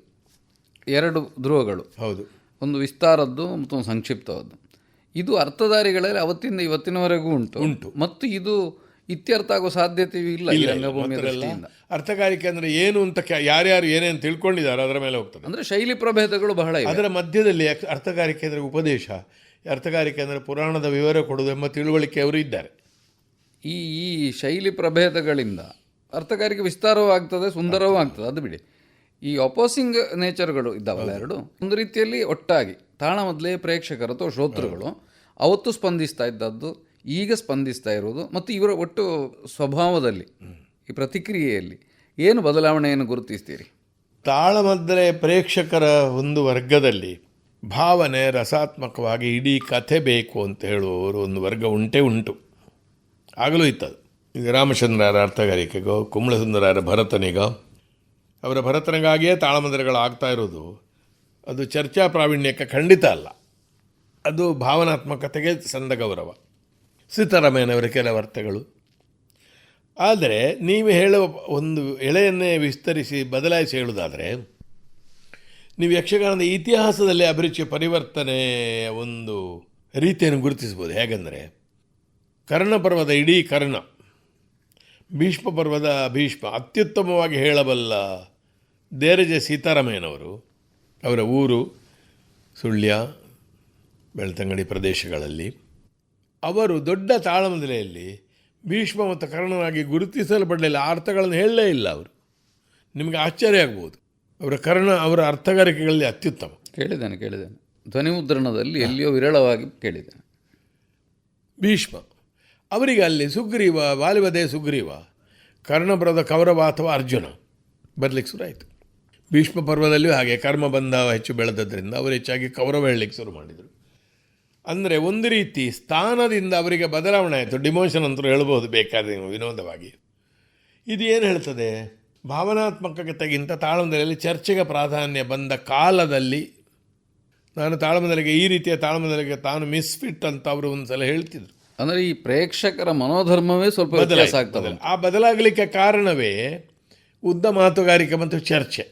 ಎರಡು ಧ್ರುವಗಳು ಹೌದು. ಒಂದು ವಿಸ್ತಾರದ್ದು ಮತ್ತು ಒಂದು ಸಂಕ್ಷಿಪ್ತವಾದ್ದು ಇದು ಅರ್ಥಧಾರಿಗಳಲ್ಲಿ ಅವತ್ತಿಂದ ಇವತ್ತಿನವರೆಗೂ ಉಂಟು. ಉಂಟು. ಮತ್ತು ಇದು ಇತ್ಯರ್ಥ ಆಗೋ ಸಾಧ್ಯತೆಯೂ ಇಲ್ಲ ಈ ದೃಷ್ಟಿಯಿಂದ. ಅರ್ಥಕಾರಿಕೆ ಅಂದರೆ ಏನು ಅಂತ ಯಾರ್ಯಾರು ಏನೇನು ತಿಳ್ಕೊಂಡಿದ್ದಾರೆ ಅದರ ಮೇಲೆ ಹೋಗ್ತದೆ. ಅಂದ್ರೆ ಶೈಲಿ ಪ್ರಭೇದಗಳು ಬಹಳ ಅದರ ಮಧ್ಯದಲ್ಲಿ ಅರ್ಥಗಾರಿಕೆ ಅಂದರೆ ಉಪದೇಶ ಅರ್ಥಗಾರಿಕೆ ಅಂದರೆ ಪುರಾಣದ ವಿವರ ಕೊಡೋದು ಎಂಬ ತಿಳುವಳಿಕೆ ಅವರು ಇದ್ದಾರೆ. ಈ ಈ ಶೈಲಿ ಪ್ರಭೇದಗಳಿಂದ ಅರ್ಥಗಾರಿಕೆ ವಿಸ್ತಾರವೂ ಆಗ್ತದೆ ಸುಂದರವೂ ಆಗ್ತದೆ ಅದು ಬಿಡಿ. ಈ ಅಪೋಸಿಂಗ್ ನೇಚರ್ಗಳು ಇದ್ದಾವಲ್ಲ ಎರಡು ಒಂದು ರೀತಿಯಲ್ಲಿ ಒಟ್ಟಾಗಿ ತಾಣ ಮೊದಲೇ ಪ್ರೇಕ್ಷಕರು ಅಥವಾ ಶ್ರೋತೃಗಳು ಅವತ್ತು ಸ್ಪಂದಿಸ್ತಾ ಇದ್ದದ್ದು ಈಗ ಸ್ಪಂದಿಸ್ತಾ ಇರುವುದು ಮತ್ತು ಇವರ ಒಟ್ಟು ಸ್ವಭಾವದಲ್ಲಿ ಈ ಪ್ರತಿಕ್ರಿಯೆಯಲ್ಲಿ ಏನು ಬದಲಾವಣೆಯನ್ನು ಗುರುತಿಸ್ತೀರಿ? ತಾಳಮದ್ರೆ ಪ್ರೇಕ್ಷಕರ ಒಂದು ವರ್ಗದಲ್ಲಿ ಭಾವನೆ ರಸಾತ್ಮಕವಾಗಿ ಇಡೀ ಕಥೆ ಬೇಕು ಅಂತ ಹೇಳುವವರು ಒಂದು ವರ್ಗ ಉಂಟೇ ಉಂಟು. ಆಗಲೂ ಇತ್ತದು. ಈಗ ರಾಮಚಂದ್ರರ ಅರ್ಥಗಾರಿಕೆಗೋ, ಕುಂಬಳಸುಂದರರ ಭರತನಿಗೋ, ಅವರ ಭರತನಿಗಾಗಿಯೇ ತಾಳಮದ್ರೆಗಳು ಆಗ್ತಾ ಇರೋದು. ಅದು ಚರ್ಚಾ ಪ್ರಾವೀಣ್ಯಕ್ಕೆ ಖಂಡಿತ ಅಲ್ಲ. ಅದು ಭಾವನಾತ್ಮಕತೆಗೆ ಸಂದ ಗೌರವ. ಸೀತಾರಾಮಯ್ಯನವರ ಕೆಲ ವಾರ್ತೆಗಳು ಆದರೆ, ನೀವು ಹೇಳುವ ಒಂದು ಎಳೆಯನ್ನೇ ವಿಸ್ತರಿಸಿ, ಬದಲಾಯಿಸಿ ಹೇಳುವುದಾದರೆ, ನೀವು ಯಕ್ಷಗಾನದ ಇತಿಹಾಸದಲ್ಲಿ ಅಭಿರುಚಿಯ ಪರಿವರ್ತನೆಯ ಒಂದು ರೀತಿಯನ್ನು ಗುರುತಿಸ್ಬೋದು ಹೇಗೆಂದರೆ ಕರ್ಣಪರ್ವದ ಇಡೀ ಕರ್ಣ, ಭೀಷ್ಮ ಪರ್ವದ ಭೀಷ್ಮ, ಅತ್ಯುತ್ತಮವಾಗಿ ಹೇಳಬಲ್ಲ ದೇರಜೆ ಸೀತಾರಾಮಯ್ಯನವರು, ಅವರ ಊರು ಸುಳ್ಯ, ಬೆಳ್ತಂಗಡಿ ಪ್ರದೇಶಗಳಲ್ಲಿ ಅವರು ದೊಡ್ಡ ತಾಳಮದಲೆಯಲ್ಲಿ ಭೀಷ್ಮ ಮತ್ತು ಕರ್ಣನಾಗಿ ಗುರುತಿಸಲ್ಪಡಲಿಲ್ಲ. ಆ ಅರ್ಥಗಳನ್ನು ಹೇಳಲೇ ಇಲ್ಲ ಅವರು. ನಿಮಗೆ ಆಶ್ಚರ್ಯ ಆಗ್ಬೋದು. ಅವರ ಕರ್ಣ ಅವರ ಅರ್ಥಗಾರಿಕೆಗಳಲ್ಲಿ ಅತ್ಯುತ್ತಮ. ಕೇಳಿದ್ದಾನೆ ಕೇಳಿದ್ದೇನೆ. ಧ್ವನಿ ಮುದ್ರಣದಲ್ಲಿ ಎಲ್ಲಿಯೋ ವಿರಳವಾಗಿ ಕೇಳಿದ್ದಾನೆ. ಭೀಷ್ಮ ಅವರಿಗೆ ಅಲ್ಲಿ ಸುಗ್ರೀವ ವಾಲಿವದೇ ಸುಗ್ರೀವ ಕರ್ಣಪುರದ ಕೌರವ ಅಥವಾ ಅರ್ಜುನ ಬರಲಿಕ್ಕೆ ಶುರು ಆಯಿತು ಭೀಷ್ಮ ಪರ್ವದಲ್ಲಿಯೂ ಹಾಗೆ ಕರ್ಮ ಬಂಧ ಹೆಚ್ಚು ಬೆಳೆದದ್ರಿಂದ ಅವರು ಹೆಚ್ಚಾಗಿ ಕೌರವ ಹೇಳಲಿಕ್ಕೆ ಶುರು ಮಾಡಿದರು. ಅಂದರೆ ಒಂದು ರೀತಿ ಸ್ಥಾನದಿಂದ ಅವರಿಗೆ ಬದಲಾವಣೆ ಆಯಿತು. ಡಿಮೋಷನ್ ಅಂತ ಹೇಳ್ಬೋದು ಬೇಕಾದ್ರೆ ನೀವು ವಿನೋದವಾಗಿ. ಇದು ಏನು ಹೇಳ್ತದೆ? ಭಾವನಾತ್ಮಕತೆಗಿಂತ ತಾಳಮದಲ್ಲಿ ಚರ್ಚೆಗೆ ಪ್ರಾಧಾನ್ಯ ಬಂದ ಕಾಲದಲ್ಲಿ ನಾನು ತಾಳಮಂದಲಿಗೆ ಈ ರೀತಿಯ ತಾಳಮಂದಲಿಗೆ ತಾನು ಮಿಸ್ಫಿಟ್ ಅಂತ ಅವರು ಒಂದು ಸಲ ಹೇಳ್ತಿದ್ರು. ಅಂದರೆ ಈ ಪ್ರೇಕ್ಷಕರ ಮನೋಧರ್ಮವೇ ಸ್ವಲ್ಪ ವ್ಯತ್ಯಾಸ ಆಗ್ತದೆ. ಆ ಬದಲಾಗಲಿಕ್ಕೆ ಕಾರಣವೇ ಉದ್ದ ಮಾತುಗಾರಿಕೆ ಮತ್ತು ಚರ್ಚೆ.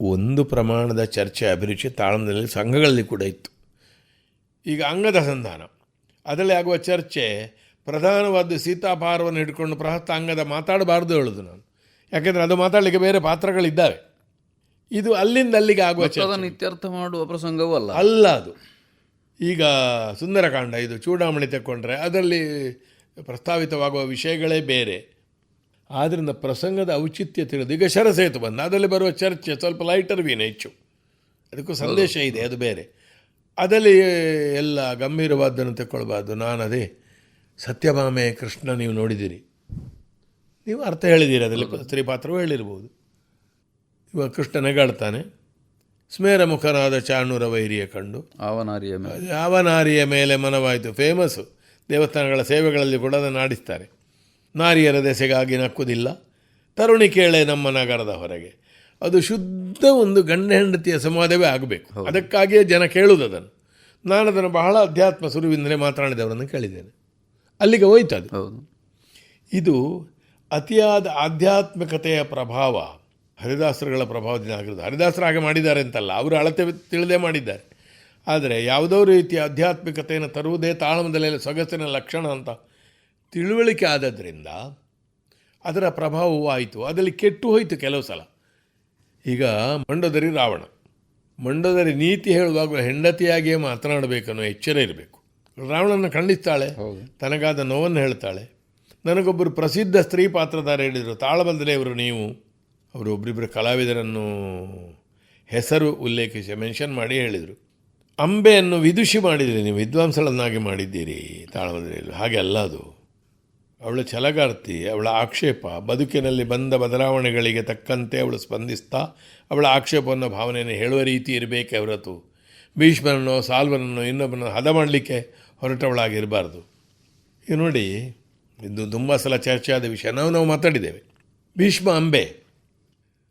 ಒಂದು ಪ್ರಮಾಣದ ಚರ್ಚೆ ಅಭಿರುಚಿ ತಾಳಮದಲ್ಲಿ ಸಂಘಗಳಲ್ಲಿ ಕೂಡ ಇತ್ತು. ಈಗ ಅಂಗದ ಸಂಧಾನ. ಅದರಲ್ಲಿ ಆಗುವ ಚರ್ಚೆ ಪ್ರಧಾನವಾದ ಸೀತಾಪಾರವನ್ನು ಹಿಡ್ಕೊಂಡು ಪ್ರಹಸ್ತ ಅಂಗದ ಮಾತಾಡಬಾರ್ದು ಹೇಳೋದು ನಾನು. ಯಾಕೆಂದರೆ ಅದು ಮಾತಾಡಲಿಕ್ಕೆ ಬೇರೆ ಪಾತ್ರಗಳಿದ್ದಾವೆ. ಇದು ಅಲ್ಲಿಂದ ಅಲ್ಲಿಗೆ ಆಗುವ ಅದನ್ನು ಇತ್ಯರ್ಥ ಮಾಡುವ ಪ್ರಸಂಗವೂ ಅಲ್ಲ. ಅಲ್ಲ ಅದು. ಈಗ ಸುಂದರಕಾಂಡ ಇದು ಚೂಡಾಮಣಿ ತೆಕ್ಕೊಂಡ್ರೆ ಅದರಲ್ಲಿ ಪ್ರಸ್ತಾವಿತವಾಗುವ ವಿಷಯಗಳೇ ಬೇರೆ. ಆದ್ದರಿಂದ ಪ್ರಸಂಗದ ಔಚಿತ್ಯ ತಿಳಿದು ಈಗ ಶರಸೇತು ಬಂದ. ಅದರಲ್ಲಿ ಬರುವ ಚರ್ಚೆ ಸ್ವಲ್ಪ ಲೈಟರ್ ವೀನ ಹೆಚ್ಚು. ಅದಕ್ಕೂ ಸಂದೇಶ ಇದೆ ಅದು ಬೇರೆ. ಅದರಲ್ಲಿ ಎಲ್ಲ ಗಂಭೀರವಾದ್ದನ್ನು ತೆಕ್ಕೊಳ್ಬಾರ್ದು. ನಾನು ಅದೇ ಸತ್ಯಭಾಮೆ ಕೃಷ್ಣ ನೀವು ನೋಡಿದ್ದೀರಿ. ನೀವು ಅರ್ಥ ಹೇಳಿದ್ದೀರಿ ಅದರಲ್ಲಿ ಸ್ತ್ರೀ ಪಾತ್ರವೂ ಹೇಳಿರ್ಬೋದು. ಇವಾಗ ಕೃಷ್ಣ ನೆಗಾಡ್ತಾನೆ ಸ್ಮೇರ ಮುಖನಾದ ಚಾಣೂರ ವೈರಿಯ ಕಂಡು. ಆವನಾರಿಯ ಮೇಲೆ. ಆವನಾರಿಯ ಮೇಲೆ ಮನವಾಯಿತು. ಫೇಮಸ್ಸು. ದೇವಸ್ಥಾನಗಳ ಸೇವೆಗಳಲ್ಲಿ ಕೂಡ ಅದನ್ನು ಆಡಿಸ್ತಾರೆ. ನಾರಿಯರ ದೆಸೆಗಾಗಿ ನಕ್ಕುವುದಿಲ್ಲ ತರುಣಿ ಕೇಳೆ ನಮ್ಮ ನಗರದ ಹೊರಗೆ. ಅದು ಶುದ್ಧ ಒಂದು ಗಂಡ ಹೆಂಡತಿಯ ಸಂವಾದವೇ ಆಗಬೇಕು. ಅದಕ್ಕಾಗಿಯೇ ಜನ ಕೇಳುವುದು ಅದನ್ನು. ನಾನು ಅದನ್ನು ಬಹಳ ಅಧ್ಯಾತ್ಮ ಸುರುವಿಂದಲೇ ಮಾತನಾಡಿದವರನ್ನು ಕೇಳಿದ್ದೇನೆ. ಅಲ್ಲಿಗೆ ಹೋಯ್ತು ಅದು. ಇದು ಅತಿಯಾದ ಆಧ್ಯಾತ್ಮಿಕತೆಯ ಪ್ರಭಾವ ಹರಿದಾಸರುಗಳ ಪ್ರಭಾವದಿಂದ ಆಗಿರೋದು ಹರಿದಾಸರು ಹಾಗೆ ಮಾಡಿದ್ದಾರೆ ಅಂತಲ್ಲ ಅವರು ಅಳತೆ ತಿಳಿದೇ ಮಾಡಿದ್ದಾರೆ. ಆದರೆ ಯಾವುದೋ ರೀತಿಯ ಆಧ್ಯಾತ್ಮಿಕತೆಯನ್ನು ತರುವುದೇ ತಾಳಮದಲ್ಲೇ ಸೊಗಸಿನ ಲಕ್ಷಣ ಅಂತ ತಿಳುವಳಿಕೆ ಆದದ್ರಿಂದ ಅದರ ಪ್ರಭಾವವೂ ಆಯಿತು. ಅದರಲ್ಲಿ ಕೆಟ್ಟು ಹೋಯಿತು ಕೆಲವು ಸಲ. ಈಗ ಮಂಡೋದರಿ ರಾವಣ. ಮಂಡೋದರಿ ನೀತಿ ಹೇಳುವಾಗ ಹೆಂಡತಿಯಾಗಿಯೇ ಮಾತನಾಡಬೇಕನ್ನೋ ಎಚ್ಚರ ಇರಬೇಕು. ರಾವಣನ ಖಂಡಿಸ್ತಾಳೆ ತನಗಾದ ನೋವನ್ನು ಹೇಳ್ತಾಳೆ. ನನಗೊಬ್ಬರು ಪ್ರಸಿದ್ಧ ಸ್ತ್ರೀ ಪಾತ್ರದಾರ ಹೇಳಿದರು ತಾಳಬಂದಲೇ ಇವರು ನೀವು. ಅವರು ಒಬ್ಬರಿಬ್ಬರು ಕಲಾವಿದರನ್ನು ಹೆಸರು ಉಲ್ಲೇಖಿಸಿ ಮೆನ್ಷನ್ ಮಾಡಿ ಹೇಳಿದರು. ಅಂಬೆಯನ್ನು ವಿದುಷಿ ಮಾಡಿದಿರಿ ನೀವು ವಿದ್ವಾಂಸಳನ್ನಾಗಿ ಮಾಡಿದ್ದೀರಿ ತಾಳಬಂದಲೆಯಲ್ಲಿ ಹಾಗೆ ಅಲ್ಲ ಅದು. ಅವಳ ಛಲಗಾರ್ತಿ ಅವಳ ಆಕ್ಷೇಪ ಬದುಕಿನಲ್ಲಿ ಬಂದ ಬದಲಾವಣೆಗಳಿಗೆ ತಕ್ಕಂತೆ ಅವಳು ಸ್ಪಂದಿಸ್ತಾ ಅವಳ ಆಕ್ಷೇಪವನ್ನು ಭಾವನೆಯನ್ನು ಹೇಳುವ ರೀತಿ ಇರಬೇಕೆ ಹೊರತು ಭೀಷ್ಮನನ್ನು ಸಾಲ್ವನನ್ನು ಇನ್ನೊಬ್ಬನನ್ನು ಹದ ಮಾಡಲಿಕ್ಕೆ ಹೊರಟವಳಾಗಿರಬಾರ್ದು. ಈಗ ನೋಡಿ ಇದು ತುಂಬ ಸಲ ಚರ್ಚೆಯಾದ ವಿಷಯ. ನಾವು ನಾವು ಮಾತಾಡಿದ್ದೇವೆ. ಭೀಷ್ಮ ಅಂಬೆ.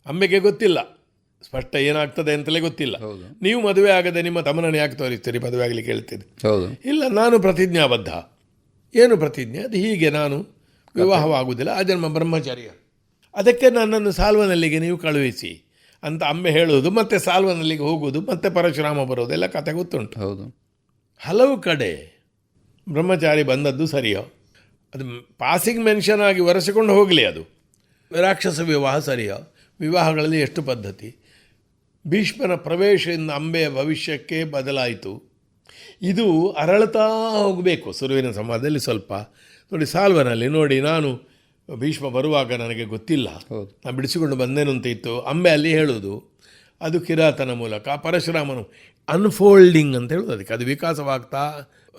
ಅಂಬೆಗೆ ಗೊತ್ತಿಲ್ಲ. ಸ್ಪಷ್ಟ ಏನಾಗ್ತದೆ ಅಂತಲೇ ಗೊತ್ತಿಲ್ಲ. ನೀವು ಮದುವೆ ಆಗದೆ ನಿಮ್ಮ ತಮ್ಮನನ್ನು ಯಾಕೆ ತೋರಿಸ್ತೀರಿ? ಮದುವೆ ಆಗಲಿಕ್ಕೆ ಹೇಳ್ತೀರಿ ಹೌದು. ಇಲ್ಲ ನಾನು ಪ್ರತಿಜ್ಞಾಬದ್ಧ. ಏನು ಪ್ರತಿಜ್ಞೆ? ಅದು ಹೀಗೆ ನಾನು ವಿವಾಹವಾಗುವುದಿಲ್ಲ. ಆ ಜನ್ಮ ಬ್ರಹ್ಮಚಾರ್ಯ. ಅದಕ್ಕೆ ನನ್ನನ್ನು ಸಾಲ್ವನಲ್ಲಿಗೆ ನೀವು ಕಳುಹಿಸಿ ಅಂತ ಅಮ್ಮೆ ಹೇಳುವುದು ಮತ್ತೆ ಸಾಲ್ವನಲ್ಲಿಗೆ ಹೋಗುವುದು ಮತ್ತೆ ಪರಶುರಾಮ ಬರೋದು ಎಲ್ಲ ಕತೆ ಗೊತ್ತುಂಟು. ಹೌದು. ಹಲವು ಕಡೆ ಬ್ರಹ್ಮಚಾರಿ ಬಂದದ್ದು ಸರಿಯೋ? ಅದು ಪಾಸಿಂಗ್ ಮೆನ್ಷನ್ ಆಗಿ ಒರೆಸಿಕೊಂಡು ಹೋಗಲಿ ಅದು. ರಾಕ್ಷಸ ವಿವಾಹ ಸರಿಯೋ? ವಿವಾಹಗಳಲ್ಲಿ ಎಷ್ಟು ಪದ್ಧತಿ? ಭೀಷ್ಮನ ಪ್ರವೇಶದಿಂದ ಅಂಬೆಯ ಭವಿಷ್ಯಕ್ಕೆ ಬದಲಾಯಿತು. ಇದು ಅರಳತಾ ಹೋಗಬೇಕು ಸುರುವಿನ ಸಮಾಜದಲ್ಲಿ ಸ್ವಲ್ಪ. ನೋಡಿ ಸಾಲ್ವನಲ್ಲಿ ನೋಡಿ ನಾನು ಭೀಷ್ಮ ಬರುವಾಗ ನನಗೆ ಗೊತ್ತಿಲ್ಲ. ನಾನು ಬಿಡಿಸಿಕೊಂಡು ಬಂದೇನು ಅಂತ ಇತ್ತು. ಅಂಬೆ ಅಲ್ಲಿ ಹೇಳೋದು ಅದು ಕಿರಾತನ ಮೂಲಕ ಪರಶುರಾಮನು ಅನ್ಫೋಲ್ಡಿಂಗ್ ಅಂತ ಹೇಳೋದು. ಅದಕ್ಕೆ ಅದು ವಿಕಾಸವಾಗ್ತಾ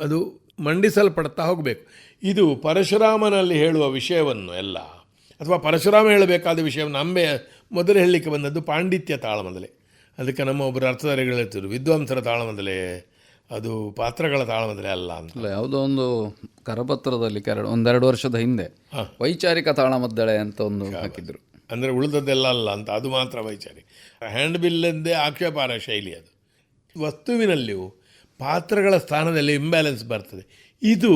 ಅದು ಮಂಡಿಸಲ್ಪಡ್ತಾ ಹೋಗಬೇಕು. ಇದು ಪರಶುರಾಮನಲ್ಲಿ ಹೇಳುವ ವಿಷಯವನ್ನು ಎಲ್ಲ ಅಥವಾ ಪರಶುರಾಮ ಹೇಳಬೇಕಾದ ವಿಷಯವನ್ನು ಅಂಬೆ ಮೊದಲು ಹೇಳಲಿಕ್ಕೆ ಬಂದದ್ದು ಪಾಂಡಿತ್ಯ ತಾಳಮದಲೆ ಅದಕ್ಕೆ ನಮ್ಮ ಒಬ್ಬರು ಅರ್ಥಧಾರಿಗಳು ಹೇಳ್ತಿದ್ರು ವಿದ್ವಾಂಸರ ತಾಳಮದಲೆ ಅದು ಪಾತ್ರಗಳ ತಾಳಮದ್ರೆ ಅಲ್ಲ ಅಂತ. ಅಲ್ಲ ಯಾವುದೋ ಒಂದು ಕರಪತ್ರದಲ್ಲಿ ಕೆರಡು ಒಂದೆರಡು ವರ್ಷದ ಹಿಂದೆ ವೈಚಾರಿಕ ತಾಳಮದ್ದಳೆ ಅಂತ ಒಂದು ಹಾಕಿದ್ರು. ಅಂದರೆ ಉಳಿದದ್ದೆಲ್ಲ ಅಲ್ಲ ಅಂತ ಅದು ಮಾತ್ರ ವೈಚಾರಿಕ. ಹ್ಯಾಂಡ್ ಬಿಲ್ ಎಂದೇ ಆಕ್ಷೇಪಾರ ಶೈಲಿ ಅದು. ವಸ್ತುವಿನಲ್ಲಿಯೂ ಪಾತ್ರಗಳ ಸ್ಥಾನದಲ್ಲಿ ಇಂಬ್ಯಾಲೆನ್ಸ್ ಬರ್ತದೆ. ಇದು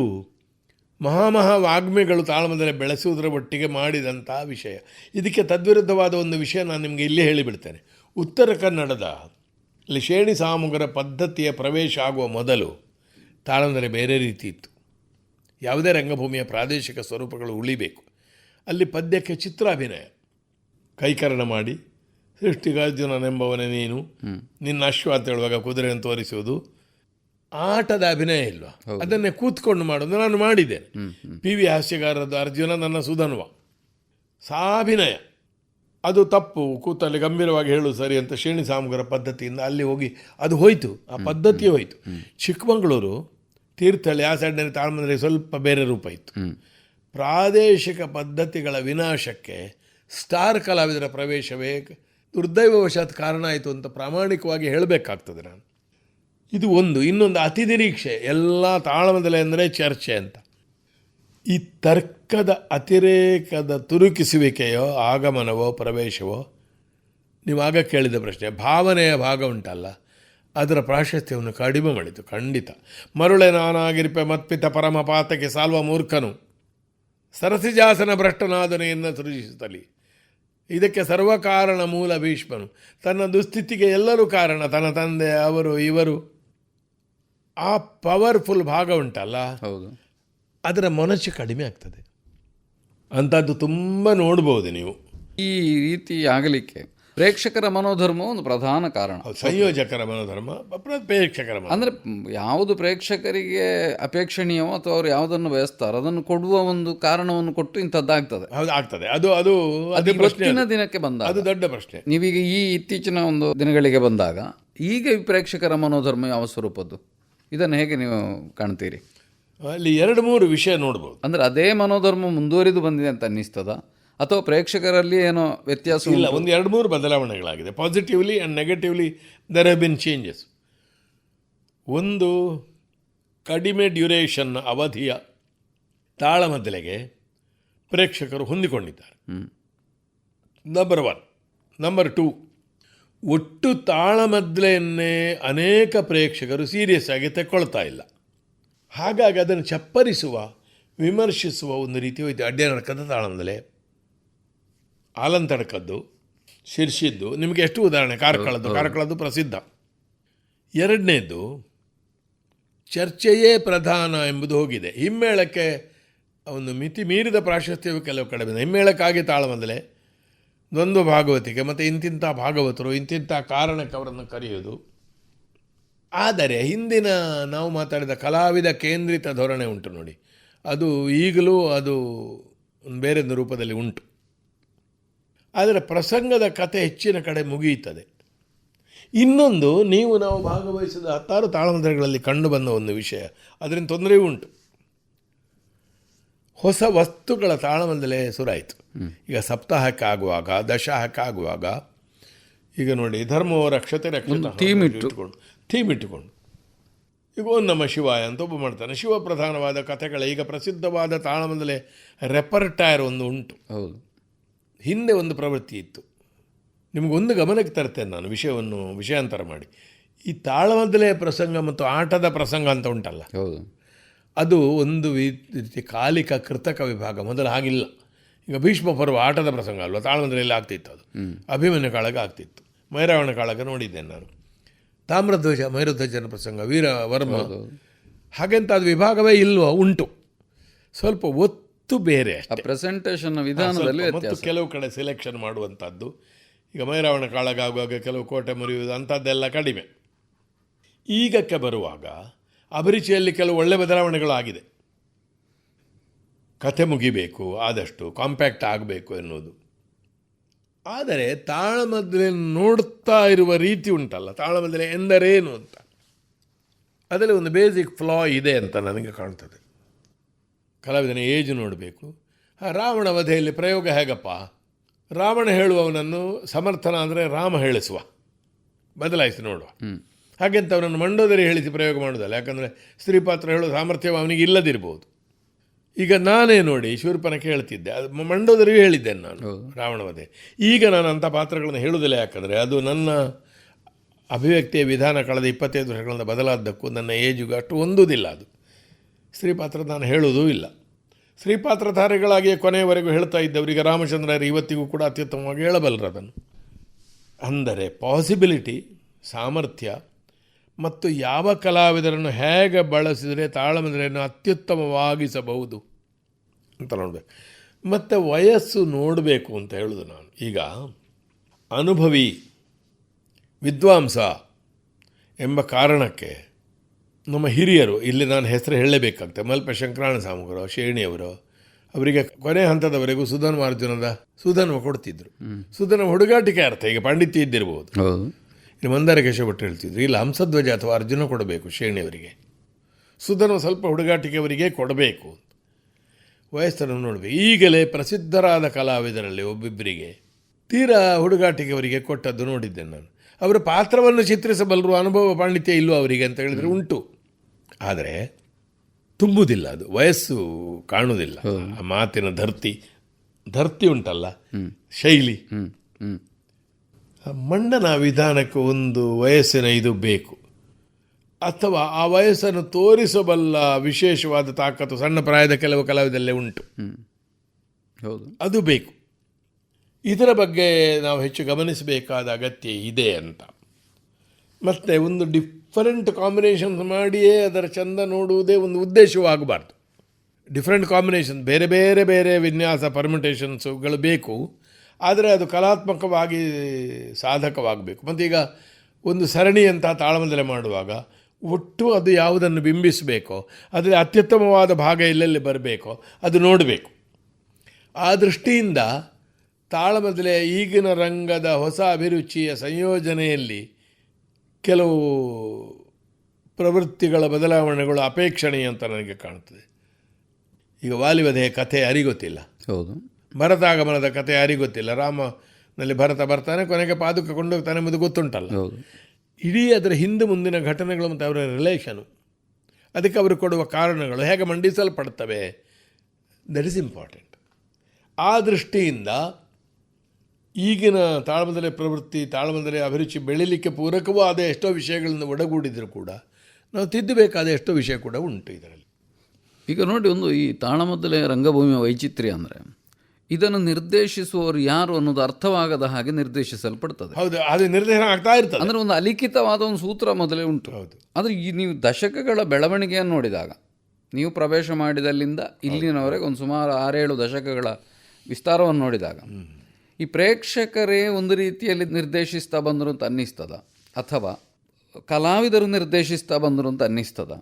ಮಹಾಮಹಾ ವಾಗ್ಮಿಗಳು ತಾಳ್ಮದಲ್ಲಿ ಬೆಳೆಸುವುದರ ಒಟ್ಟಿಗೆ ಮಾಡಿದಂಥ ವಿಷಯ. ಇದಕ್ಕೆ ತದ್ವಿರುದ್ಧವಾದ ಒಂದು ವಿಷಯ ನಾನು ನಿಮಗೆ ಇಲ್ಲೇ ಹೇಳಿಬಿಡ್ತೇನೆ. ಉತ್ತರ ಕನ್ನಡದ ಅಲ್ಲಿ ಶೇಣಿ ಸಾಮುಗರ ಪದ್ಧತಿಯ ಪ್ರವೇಶ ಆಗುವ ಮೊದಲು ತಾಳಂದರೆ ಬೇರೆ ರೀತಿ ಇತ್ತು. ಯಾವುದೇ ರಂಗಭೂಮಿಯ ಪ್ರಾದೇಶಿಕ ಸ್ವರೂಪಗಳು ಉಳಿಬೇಕು. ಅಲ್ಲಿ ಪದ್ಯಕ್ಕೆ ಚಿತ್ರಾಭಿನಯ. ಕೈಕರಣ ಮಾಡಿ ಸೃಷ್ಟಿಗಾರ್ಜುನನೆಂಬವನೇ ನೀನು ನಿನ್ನ ಅಶ್ವ ಅಂತ ಹೇಳುವಾಗ ಕುದುರೆಯನ್ನು ತೋರಿಸುವುದು. ಆಟದ ಅಭಿನಯ ಇಲ್ವಾ? ಅದನ್ನೇ ಕೂತ್ಕೊಂಡು ಮಾಡೋದು ನಾನು ಮಾಡಿದ್ದೇನೆ. ಪಿ ವಿ ಹಾಸ್ಯಗಾರರದ್ದು ಅರ್ಜುನ ನನ್ನ ಸುಧನ್ವ. ಸಾಭಿನಯ. ಅದು ತಪ್ಪು ಕೂತಲ್ಲಿ ಗಂಭೀರವಾಗಿ ಹೇಳು ಸರಿ ಅಂತ ಶ್ರೇಣಿ ಸಾಮಗ್ರ ಪದ್ಧತಿಯಿಂದ ಅಲ್ಲಿ ಹೋಗಿ ಅದು ಹೋಯಿತು ಆ ಪದ್ಧತಿಯೇ ಹೋಯಿತು. ಚಿಕ್ಕಮಗಳೂರು ತೀರ್ಥಹಳ್ಳಿ ಆ ಸೈಡ್ನಲ್ಲಿ ತಾಳ್ಮಂದ್ರೆ ಸ್ವಲ್ಪ ಬೇರೆ ರೂಪ ಇತ್ತು. ಪ್ರಾದೇಶಿಕ ಪದ್ಧತಿಗಳ ವಿನಾಶಕ್ಕೆ ಸ್ಟಾರ್ ಕಲಾವಿದರ ಪ್ರವೇಶವೇ ದುರ್ದೈವವಶಾತ್ ಕಾರಣ ಆಯಿತು ಅಂತ ಪ್ರಾಮಾಣಿಕವಾಗಿ ಹೇಳಬೇಕಾಗ್ತದೆ ನಾನು. ಇದು ಒಂದು. ಇನ್ನೊಂದು ಅತಿ ನಿರೀಕ್ಷೆ ಎಲ್ಲ ತಾಳಮದಲೆ ಅಂದರೆ ಚರ್ಚೆ ಅಂತ. ಈ ತರ್ಕದ ಅತಿರೇಕದ ತುರುಕಿಸುವಿಕೆಯೋ, ಆಗಮನವೋ, ಪ್ರವೇಶವೋ ನೀವು ಆಗ ಕೇಳಿದ ಪ್ರಶ್ನೆ, ಭಾವನೆಯ ಭಾಗ ಉಂಟಲ್ಲ, ಅದರ ಪ್ರಾಶಸ್ತ್ಯವನ್ನು ಕಡಿಮೆ ಮಾಡಿತು, ಖಂಡಿತ. ಮರುಳೆ ನಾನಾಗಿರ್ಪೆ ಮತ್ಪಿತ ಪರಮ ಪಾತಕ್ಕೆ ಸಾಲ್ವ ಮೂರ್ಖನು. ಸರಸಿಜಾಸನ ಭ್ರಷ್ಟನಾದನೆಯನ್ನು ಸೃಜಿಸುತ್ತಲಿ. ಇದಕ್ಕೆ ಸರ್ವಕಾರಣ ಮೂಲ ಭೀಷ್ಮನು. ತನ್ನ ದುಸ್ಥಿತಿಗೆ ಎಲ್ಲರೂ ಕಾರಣ, ತನ್ನ ತಂದೆ, ಅವರು, ಇವರು. ಆ ಪವರ್ಫುಲ್ ಭಾಗ ಉಂಟಲ್ಲ? ಹೌದು. ಅದರ ಮನಸ್ಸು ಕಡಿಮೆ ಆಗ್ತದೆ. ಅಂಥದ್ದು ತುಂಬ ನೋಡ್ಬೋದು ನೀವು. ಈ ರೀತಿ ಆಗಲಿಕ್ಕೆ ಪ್ರೇಕ್ಷಕರ ಮನೋಧರ್ಮ ಒಂದು ಪ್ರಧಾನ ಕಾರಣ. ಸಂಯೋಜಕರ ಮನೋಧರ್ಮ ಪ್ರ- ಪ್ರೇಕ್ಷಕರ ಅಂದರೆ ಯಾವುದು ಪ್ರೇಕ್ಷಕರಿಗೆ ಅಪೇಕ್ಷಣೀಯವೋ ಅಥವಾ ಅವರು ಯಾವುದನ್ನು ಬಯಸ್ತಾರೋ ಅದನ್ನು ಕೊಡುವ ಒಂದು ಕಾರಣವನ್ನು ಕೊಟ್ಟು ಇಂಥದ್ದಾಗ್ತದೆ ಹೌದು ಆಗ್ತದೆ. ಅದು ಅದು ಅದೇ ಪ್ರಶ್ನೆ. ದಿನಕ್ಕೆ ಬಂದ ಅದು ದೊಡ್ಡ ಪ್ರಶ್ನೆ. ನೀವೀಗ ಈ ಇತ್ತೀಚಿನ ಒಂದು ದಿನಗಳಿಗೆ ಬಂದಾಗ ಈಗ ಪ್ರೇಕ್ಷಕರ ಮನೋಧರ್ಮ ಯಾವ ಸ್ವರೂಪದ್ದು? ಇದನ್ನು ಹೇಗೆ ನೀವು ಕಾಣ್ತೀರಿ? ಅಲ್ಲಿ ಎರಡು ಮೂರು ವಿಷಯ ನೋಡ್ಬೋದು. ಅಂದ್ರೆ ಅದೇ ಮನೋಧರ್ಮ ಮುಂದುವರಿದು ಬಂದಿದೆ ಅಂತ ಅನ್ನಿಸ್ತದ? ಅಥವಾ ಪ್ರೇಕ್ಷಕರಲ್ಲಿ ಏನೋ ವ್ಯತ್ಯಾಸ ಇಲ್ಲ? ಒಂದು ಎರಡು ಮೂರು ಬದಲಾವಣೆಗಳಾಗಿದೆ. Positively and negatively there have been changes ಒಂದು ಕಡಿಮೆ ಡ್ಯೂರೇಷನ್ ಅವಧಿಯ ತಾಳಮದ್ದಲೆಗೆ ಪ್ರೇಕ್ಷಕರು ಹೊಂದಿಕೊಂಡಿದ್ದಾರೆ. ನಂಬರ್ ಒನ್ ನಂಬರ್ ಟೂ ಒಟ್ಟು ತಾಳಮದ್ದಲೆಯನ್ನೇ ಅನೇಕ ಪ್ರೇಕ್ಷಕರು ಸೀರಿಯಸ್ ಆಗಿ ತೆಕ್ಕೊಳ್ತಾ ಇಲ್ಲ. ಹಾಗಾಗಿ ಅದನ್ನು ಚಪ್ಪರಿಸುವ ವಿಮರ್ಶಿಸುವ ಒಂದು ರೀತಿ ಹೋಯ್ತು. ಅಡ್ಡನಡಕದ ತಾಳಂದಲೆ. ಆಲಂತಡಕದ್ದು ಶಿರ್ಷಿದ್ದು. ನಿಮಗೆ ಎಷ್ಟು ಉದಾಹರಣೆ? ಕಾರ್ಕಳದ್ದು. ಕಾರ್ಕಳದ್ದು ಪ್ರಸಿದ್ಧ. ಎರಡನೇದು ಚರ್ಚೆಯೇ ಪ್ರಧಾನ ಎಂಬುದು ಹೋಗಿದೆ. ಹಿಮ್ಮೇಳಕ್ಕೆ ಒಂದು ಮಿತಿ ಮೀರಿದ ಪ್ರಾಶಸ್ತ್ಯವು ಕೆಲವು ಕಡೆ ಬಂದ ಹಿಮ್ಮೇಳಕ್ಕಾಗಿ ತಾಳಮಂದಲೆ ದ್ವಂದ್ವ ಭಾಗವತಿಕೆ ಮತ್ತು ಇಂತಿಂಥ ಭಾಗವತರು ಇಂತಿಂಥ ಕಾರಣಕ್ಕೆ ಅವರನ್ನು ಕರೆಯೋದು. ಆದರೆ ಹಿಂದಿನ ನಾವು ಮಾತಾಡಿದ ಕಲಾವಿದ ಕೇಂದ್ರಿತ ಧೋರಣೆ ಉಂಟು ನೋಡಿ. ಅದು ಈಗಲೂ ಅದು ಬೇರೆ ರೂಪದಲ್ಲಿ ಉಂಟು. ಆದರೆ ಪ್ರಸಂಗದ ಕತೆ ಹೆಚ್ಚಿನ ಕಡೆ ಮುಗಿಯುತ್ತದೆ. ಇನ್ನೊಂದು ನೀವು ನಾವು ಭಾಗವಹಿಸಿದ ಹತ್ತಾರು ತಾಳಮಂತ್ರಗಳಲ್ಲಿ ಕಂಡುಬಂದ ಒಂದು ವಿಷಯ. ಅದರಿಂದ ತೊಂದರೆ ಉಂಟು. ಹೊಸ ವಸ್ತುಗಳ ತಾಳಮಂದಲೇ ಸುರಾಯಿತು. ಈಗ ಸಪ್ತಾಹಕ್ಕೆ ಆಗುವಾಗ ದಶಾಹಕ್ಕೆ ಆಗುವಾಗ ಈಗ ನೋಡಿ ಧರ್ಮೋ ರಕ್ಷತೆ ರಕ್ಷತೆ ಥೀಮ್ ಇಟ್ಟು. ಇಟ್ಟುಕೊಂಡು ಈಗ ಓಂ ನಮ್ಮ ಶಿವಾಯ ಅಂತ ಒಬ್ಬ ಮಾಡ್ತಾನೆ. ಶಿವ ಪ್ರಧಾನವಾದ ಕಥೆಗಳ ಈಗ ಪ್ರಸಿದ್ಧವಾದ ತಾಳಮಂದಲೆ ರೆಪರ್ಟೈರ್ ಒಂದು ಉಂಟು. ಹೌದು. ಹಿಂದೆ ಒಂದು ಪ್ರವೃತ್ತಿ ಇತ್ತು. ನಿಮಗೊಂದು ಗಮನಕ್ಕೆ ತರ್ತೇನೆ ನಾನು ವಿಷಯವನ್ನು ವಿಷಯಾಂತರ ಮಾಡಿ. ಈ ತಾಳಮದಲೆ ಪ್ರಸಂಗ ಮತ್ತು ಆಟದ ಪ್ರಸಂಗ ಅಂತ ಉಂಟಲ್ಲ. ಹೌದು. ಅದು ಒಂದು ರೀತಿ ಕಾಲಿಕ ಕೃತಕ ವಿಭಾಗ. ಮೊದಲು ಹಾಗಿಲ್ಲ. ಈಗ ಭೀಷ್ಮ ಪರ್ವ ಆಟದ ಪ್ರಸಂಗ ಅಲ್ವಾ? ತಾಳಮದಲೆಯಲ್ಲಿ ಆಗ್ತಿತ್ತು ಅದು. ಅಭಿಮನ್ಯ ಕಾಳಗ ಆಗ್ತಿತ್ತು. ಮೈರಾವಣ ಕಾಳಗ ನೋಡಿದ್ದೇನೆ ನಾನು. ತಾಮ್ರಧ್ವಜ ಮೈರುಧ್ವಜನ ಪ್ರಸಂಗ ವೀರ ವರ್ಮ. ಹಾಗೆಂತ ಅದು ವಿಭಾಗವೇ ಇಲ್ವೋ ಉಂಟು. ಸ್ವಲ್ಪ ಒತ್ತು ಬೇರೆ ಪ್ರೆಸೆಂಟೇಷನ್ ವಿಧಾನದಲ್ಲಿ ಮತ್ತು ಕೆಲವು ಕಡೆ ಸೆಲೆಕ್ಷನ್ ಮಾಡುವಂಥದ್ದು. ಈಗ ಮೈರಾವಣ ಕಾಳಗ ಆಗುವಾಗ ಕೆಲವು ಕೋಟೆ ಮುರಿಯುವುದು ಅಂಥದ್ದೆಲ್ಲ ಕಡಿಮೆ. ಈಗಕ್ಕೆ ಬರುವಾಗ ಅಭಿರುಚಿಯಲ್ಲಿ ಕೆಲವು ಒಳ್ಳೆ ಬದಲಾವಣೆಗಳಾಗಿದೆ ಕಥೆ ಮುಗಿಬೇಕು ಆದಷ್ಟು ಕಾಂಪ್ಯಾಕ್ಟ್ ಆಗಬೇಕು ಎನ್ನುವುದು. ಆದರೆ ತಾಳಮದ್ರೆ ನೋಡ್ತಾ ಇರುವ ರೀತಿ ಉಂಟಲ್ಲ. ತಾಳಮದ್ರೆ ಎಂದರೇನು ಅಂತ. ಅದರಲ್ಲಿ ಒಂದು ಬೇಸಿಕ್ ಫ್ಲಾ ಇದೆ ಅಂತ ನನಗೆ ಕಾಣ್ತದೆ. ಕಲಾವಿದನ ಏಜ್ ನೋಡಬೇಕು. ರಾವಣ ವಧೆಯಲ್ಲಿ ಪ್ರಯೋಗ ಹೇಗಪ್ಪ? ರಾವಣ ಹೇಳುವವನನ್ನು ಸಮರ್ಥನ ಅಂದರೆ ರಾಮ ಹೇಳಿಸುವ. ಬದಲಾಯಿಸಿ ನೋಡುವ. ಹಾಗೆಂತ ಅವನನ್ನು ಮಂಡೋದರಿ ಹೇಳಿಸಿ ಪ್ರಯೋಗ ಮಾಡೋದಲ್ಲ. ಯಾಕಂದರೆ ಸ್ತ್ರೀ ಪಾತ್ರ ಹೇಳೋ ಸಾಮರ್ಥ್ಯ ಅವನಿಗೆ ಇಲ್ಲದಿರ್ಬೋದು. ಈಗ ನಾನೇ ನೋಡಿ ಶೂರ್ಪನಕ್ಕೆ ಹೇಳ್ತಿದ್ದೆ ಅದು ಮಂಡೋದರಿಗೂ ಹೇಳಿದ್ದೇನೆ ನಾನು ರಾವಣವಧೆ. ಈಗ ನಾನು ಅಂಥ ಪಾತ್ರಗಳನ್ನು ಹೇಳುವುದಿಲ್ಲ ಯಾಕಂದರೆ ಅದು ನನ್ನ ಅಭಿವ್ಯಕ್ತಿಯ ವಿಧಾನ ಕಳೆದ ಇಪ್ಪತ್ತೈದು ವರ್ಷಗಳಿಂದ ಬದಲಾದ್ದಕ್ಕೂ ನನ್ನ ಏಜಿಗೂ ಅಷ್ಟು ಹೊಂದುವುದಿಲ್ಲ ಅದು. ಸ್ತ್ರೀ ಪಾತ್ರ ನಾನು ಹೇಳುವುದೂ ಇಲ್ಲ. ಸ್ತ್ರೀ ಪಾತ್ರಧಾರಿಗಳಾಗಿಯೇ ಕೊನೆಯವರೆಗೂ ಹೇಳ್ತಾ ಇದ್ದವರಿಗೆ ರಾಮಚಂದ್ರರು ಇವತ್ತಿಗೂ ಕೂಡ ಅತ್ಯುತ್ತಮವಾಗಿ ಹೇಳಬಲ್ಲರು ಅದನ್ನು. ಅಂದರೆ ಪಾಸಿಬಿಲಿಟಿ ಸಾಮರ್ಥ್ಯ ಮತ್ತು ಯಾವ ಕಲಾವಿದರನ್ನು ಹೇಗೆ ಬಳಸಿದರೆ ತಾಳಮಂದಿರೆಯನ್ನು ಅತ್ಯುತ್ತಮವಾಗಿಸಬಹುದು ಅಂತ ನೋಡಬೇಕು. ಮತ್ತು ವಯಸ್ಸು ನೋಡಬೇಕು ಅಂತ ಹೇಳೋದು ನಾನು. ಈಗ ಅನುಭವಿ ವಿದ್ವಾಂಸ ಎಂಬ ಕಾರಣಕ್ಕೆ ನಮ್ಮ ಹಿರಿಯರು ಇಲ್ಲಿ ನಾನು ಹೆಸರು ಹೇಳಲೇಬೇಕಾಗ್ತದೆ ಮಲ್ಪ ಶಂಕರಾಣ ಸ್ವಾಮಿಗರು ಶೇಣಿಯವರು ಅವರಿಗೆ ಕೊನೆ ಹಂತದವರೆಗೂ ಸುಧನ್ವಾರ್ಜುನದ ಸುಧನ್ವ ಕೊಡ್ತಿದ್ರು. ಸುಧನ್ವ ಹುಡುಗಾಟಿಕೆ ಅರ್ಥ ಈಗ ಪಾಂಡಿತ್ಯ ಇದ್ದಿರ್ಬೋದು. ಇಲ್ಲಿ ಮಂದಾರ ಕೇಶವ ಭಟ್ರು ಹೇಳ್ತಿದ್ರು. ಇಲ್ಲ ಹಂಸಧ್ವಜ ಅಥವಾ ಅರ್ಜುನ ಕೊಡಬೇಕು ಶ್ರೇಣಿಯವರಿಗೆ ಸುಧನು ಸ್ವಲ್ಪ ಹುಡುಗಾಟಿಕೆಯವರಿಗೆ ಕೊಡಬೇಕು ವಯಸ್ಸನ್ನು ನೋಡಬೇಕು. ಈಗಲೇ ಪ್ರಸಿದ್ಧರಾದ ಕಲಾವಿದರಲ್ಲಿ ಒಬ್ಬಿಬ್ಬರಿಗೆ ತೀರಾ ಹುಡುಗಾಟಿಕೆಯವರಿಗೆ ಕೊಟ್ಟದ್ದು ನೋಡಿದ್ದೇನೆ ನಾನು. ಅವರ ಪಾತ್ರವನ್ನು ಚಿತ್ರಿಸಬಲ್ಲರು ಅನುಭವ ಪಾಂಡಿತ್ಯ ಇಲ್ಲೋ ಅವರಿಗೆ ಅಂತ ಹೇಳಿದರೆ ಉಂಟು. ಆದರೆ ತುಂಬುವುದಿಲ್ಲ ಅದು. ವಯಸ್ಸು ಕಾಣುವುದಿಲ್ಲ ಆ ಮಾತಿನ ಧರ್ತಿ ಧರ್ತಿ ಉಂಟಲ್ಲ ಶೈಲಿ. ಮಂಡನ ವಿಧಾನಕ್ಕೆ ಒಂದು ವಯಸ್ಸಿನ ಇದು ಬೇಕು. ಅಥವಾ ಆ ವಯಸ್ಸನ್ನು ತೋರಿಸಬಲ್ಲ ವಿಶೇಷವಾದ ತಾಕತ್ತು ಸಣ್ಣ ಪ್ರಾಯದ ಕೆಲವು ಕಲಾವಿದಲ್ಲೇ ಉಂಟು. ಹೌದು. ಅದು ಬೇಕು. ಇದರ ಬಗ್ಗೆ ನಾವು ಹೆಚ್ಚು ಗಮನಿಸಬೇಕಾದ ಅಗತ್ಯ ಇದೆ ಅಂತ. ಮತ್ತು ಒಂದು ಡಿಫರೆಂಟ್ ಕಾಂಬಿನೇಷನ್ಸ್ ಮಾಡಿಯೇ ಅದರ ಚಂದ ನೋಡುವುದೇ ಒಂದು ಉದ್ದೇಶವೂ ಆಗಬಾರ್ದು ಡಿಫ್ರೆಂಟ್ ಕಾಂಬಿನೇಷನ್ ಬೇರೆ ಬೇರೆ ಬೇರೆ ವಿನ್ಯಾಸ ಪರ್ಮಿಟೇಷನ್ಸುಗಳು ಬೇಕು. ಆದರೆ ಅದು ಕಲಾತ್ಮಕವಾಗಿ ಸಾಧಕವಾಗಬೇಕು. ಮತ್ತು ಈಗ ಒಂದು ಅಂತ ತಾಳಮದಲೆ ಮಾಡುವಾಗ ಒಟ್ಟು ಅದು ಯಾವುದನ್ನು ಬಿಂಬಿಸಬೇಕೋ ಅದರಲ್ಲಿ ಅತ್ಯುತ್ತಮವಾದ ಭಾಗ ಎಲ್ಲೆಲ್ಲಿ ಬರಬೇಕೋ ಅದು ನೋಡಬೇಕು. ಆ ದೃಷ್ಟಿಯಿಂದ ತಾಳಮದಲೆ ಈಗಿನ ರಂಗದ ಹೊಸ ಅಭಿರುಚಿಯ ಸಂಯೋಜನೆಯಲ್ಲಿ ಕೆಲವು ಪ್ರವೃತ್ತಿಗಳ ಬದಲಾವಣೆಗಳು ಅಪೇಕ್ಷಣೀಯ ಅಂತ ನನಗೆ ಕಾಣ್ತದೆ ಈಗ ವಾಲಿವಧೆಯ ಕಥೆ ಅರಿಗೊತ್ತಿಲ್ಲ. ಹೌದು. ಭರತಾಗಮನದ ಕಥೆ ಯಾರಿಗೊತ್ತಿಲ್ಲ ರಾಮನಲ್ಲಿ ಭರತ ಬರ್ತಾನೆ ಕೊನೆಗೆ ಪಾದುಕ ಕೊಂಡೋಗ್ತಾನೆ ಎಂಬುದು ಗೊತ್ತುಂಟಲ್ಲ. ಇಡೀ ಅದರ ಹಿಂದೆ ಮುಂದಿನ ಘಟನೆಗಳು ಮತ್ತು ಅವರ ರಿಲೇಷನು ಅದಕ್ಕೆ ಅವರು ಕೊಡುವ ಕಾರಣಗಳು ಹೇಗೆ ಮಂಡಿಸಲ್ಪಡ್ತವೆ? ದಟ್ ಇಸ್ ಇಂಪಾರ್ಟೆಂಟ್ ಆ ದೃಷ್ಟಿಯಿಂದ ಈಗಿನ ತಾಳ್ಮದಲೆ ಪ್ರವೃತ್ತಿ ತಾಳ್ಮದಲೆ ಅಭಿರುಚಿ ಬೆಳೀಲಿಕ್ಕೆ ಪೂರಕವೂ ಆದ ಎಷ್ಟೋ ವಿಷಯಗಳನ್ನು ಒಡಗೂಡಿದರೂ ಕೂಡ ನಾವು ತಿದ್ದಬೇಕಾದ ಎಷ್ಟೋ ವಿಷಯ ಕೂಡ ಉಂಟು ಇದರಲ್ಲಿ. ಈಗ ನೋಡಿ ಒಂದು ಈ ತಾಳಮದ್ದಲೆ ರಂಗಭೂಮಿಯ ವೈಚಿತ್ರ್ಯ ಅಂದರೆ ಇದನ್ನು ನಿರ್ದೇಶಿಸುವವರು ಯಾರು ಅನ್ನೋದು ಅರ್ಥವಾಗದ ಹಾಗೆ ನಿರ್ದೇಶಿಸಲ್ಪಡ್ತದೆ. ಹೌದು ಅದು ನಿರ್ದೇಶನ ಆಗ್ತಾ ಇರ್ತದೆ. ಅಂದ್ರೆ ಒಂದು ಅಲಿಖಿತವಾದ ಒಂದು ಸೂತ್ರ ಮೊದಲೇ ಉಂಟು. ಹೌದು. ಆದರೆ ಈ ನೀವು ದಶಕಗಳ ಬೆಳವಣಿಗೆಯನ್ನು ನೋಡಿದಾಗ ನೀವು ಪ್ರವೇಶ ಮಾಡಿದಲ್ಲಿಂದ ಇಲ್ಲಿನವರೆಗೆ ಒಂದು ಸುಮಾರು ಆರೇಳು ದಶಕಗಳ ವಿಸ್ತಾರವನ್ನು ನೋಡಿದಾಗ ಈ ಪ್ರೇಕ್ಷಕರೇ ಒಂದು ರೀತಿಯಲ್ಲಿ ನಿರ್ದೇಶಿಸ್ತಾ ಬಂದರು ಅಂತ ಅನ್ನಿಸ್ತದ? ಅಥವಾ ಕಲಾವಿದರು ನಿರ್ದೇಶಿಸ್ತಾ ಬಂದರು ಅಂತ ಅನ್ನಿಸ್ತದ?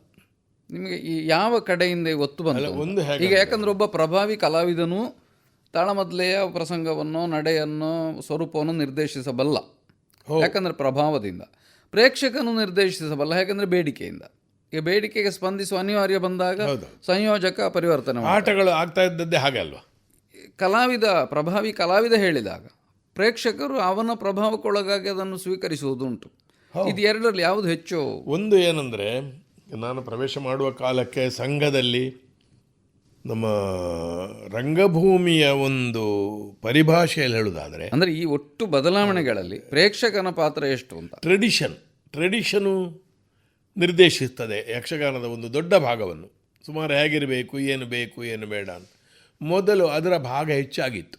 ನಿಮಗೆ ಈ ಯಾವ ಕಡೆಯಿಂದ ಒತ್ತು ಬಂದ ಈಗ ಯಾಕಂದ್ರೆ ಒಬ್ಬ ಪ್ರಭಾವಿ ಕಲಾವಿದನು ತಾಳಮದ್ಲೆಯ ಪ್ರಸಂಗವನ್ನು ನಡೆಯನ್ನು ಸ್ವರೂಪವನ್ನು ನಿರ್ದೇಶಿಸಬಲ್ಲ. ಯಾಕಂದರೆ ಪ್ರಭಾವದಿಂದ. ಪ್ರೇಕ್ಷಕನು ನಿರ್ದೇಶಿಸಬಲ್ಲ ಯಾಕಂದರೆ ಬೇಡಿಕೆಯಿಂದ. ಈ ಬೇಡಿಕೆಗೆ ಸ್ಪಂದಿಸುವ ಅನಿವಾರ್ಯ ಬಂದಾಗ ಸಂಯೋಜಕ ಪರಿವರ್ತನೆ. ಆಟಗಳು ಆಗ್ತಾ ಇದ್ದದ್ದೇ ಹಾಗೆ ಅಲ್ವಾ? ಕಲಾವಿದ ಪ್ರಭಾವಿ ಕಲಾವಿದ ಹೇಳಿದಾಗ ಪ್ರೇಕ್ಷಕರು ಅವನ ಪ್ರಭಾವಕ್ಕೊಳಗಾಗಿ ಅದನ್ನು ಸ್ವೀಕರಿಸುವುದುಂಟು. ಇದು ಎರಡರಲ್ಲಿ ಯಾವುದು ಹೆಚ್ಚು? ಒಂದು ಏನಂದರೆ ನಾನು ಪ್ರವೇಶ ಮಾಡುವ ಕಾಲಕ್ಕೆ ಸಂಘದಲ್ಲಿ ನಮ್ಮ ರಂಗಭೂಮಿಯ ಒಂದು ಪರಿಭಾಷೆಯಲ್ಲಿ ಹೇಳುವುದಾದರೆ ಅಂದರೆ ಈ ಒಟ್ಟು ಬದಲಾವಣೆಗಳಲ್ಲಿ ಪ್ರೇಕ್ಷಕನ ಪಾತ್ರ ಎಷ್ಟು ಅಂತ. ಟ್ರೆಡಿಷನ್ ಟ್ರೆಡಿಷನು ನಿರ್ದೇಶಿಸ್ತದೆ ಯಕ್ಷಗಾನದ ಒಂದು ದೊಡ್ಡ ಭಾಗವನ್ನು. ಸುಮಾರು ಹೇಗಿರಬೇಕು ಏನು ಬೇಕು ಏನು ಬೇಡ ಅಂತ. ಮೊದಲು ಅದರ ಭಾಗ ಹೆಚ್ಚಾಗಿತ್ತು.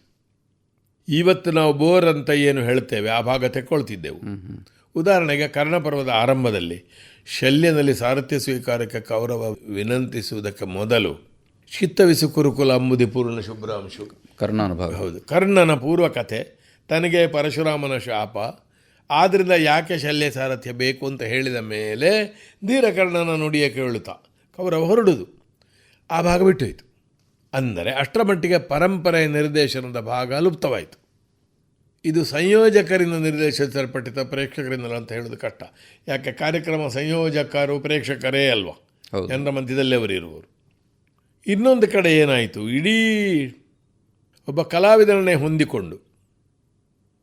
ಇವತ್ತು ನಾವು ಬೋರ್ ಅಂತ ಏನು ಹೇಳ್ತೇವೆ ಆ ಭಾಗ ತೆಕ್ಕೊಳ್ತಿದ್ದೆವು. ಉದಾಹರಣೆಗೆ ಕರ್ಣಪರ್ವದ ಆರಂಭದಲ್ಲಿ ಶಲ್ಯನಲ್ಲಿ ಸಾರಥ್ಯ ಸ್ವೀಕಾರಕ್ಕೆ ಕೌರವ ವಿನಂತಿಸುವುದಕ್ಕೆ ಮೊದಲು ಚಿತ್ತವಿಸು ಕುರುಕುಲ ಅಂಬುದಿ ಪೂರ್ಣ ಶುಭ್ರಾಂಶು. ಕರ್ಣಾನುಭವ. ಹೌದು. ಕರ್ಣನ ಪೂರ್ವ ಕಥೆ ತನಗೆ ಪರಶುರಾಮನ ಶಾಪ ಆದ್ದರಿಂದ ಯಾಕೆ ಶಲ್ಯ ಸಾರಥ್ಯ ಬೇಕು ಅಂತ ಹೇಳಿದ ಮೇಲೆ ಧೀರಕರ್ಣನ ನುಡಿಯ ಕೇಳುತ್ತಾ ಕೌರವ ಹೊರಡುದು. ಆ ಭಾಗ ಬಿಟ್ಟೋಯಿತು. ಅಂದರೆ ಅಷ್ಟರ ಮಟ್ಟಿಗೆ ಪರಂಪರೆಯ ನಿರ್ದೇಶನದ ಭಾಗ ಲುಪ್ತವಾಯಿತು. ಇದು ಸಂಯೋಜಕರಿಂದ ನಿರ್ದೇಶಿಸಲ್ಪಟ್ಟಿದ್ದ ಪ್ರೇಕ್ಷಕರಿಂದಲ್ಲ ಅಂತ ಹೇಳೋದು ಕಷ್ಟ. ಯಾಕೆ ಕಾರ್ಯಕ್ರಮ ಸಂಯೋಜಕರು ಪ್ರೇಕ್ಷಕರೇ ಅಲ್ವಾ? ಹೌದು. ಜನರ ಮಧ್ಯದಲ್ಲೇ ಅವರು ಇರುವರು ಇನ್ನೊಂದು ಕಡೆ ಏನಾಯಿತು? ಇಡೀ ಒಬ್ಬ ಕಲಾವಿದರನ್ನೇ ಹೊಂದಿಕೊಂಡು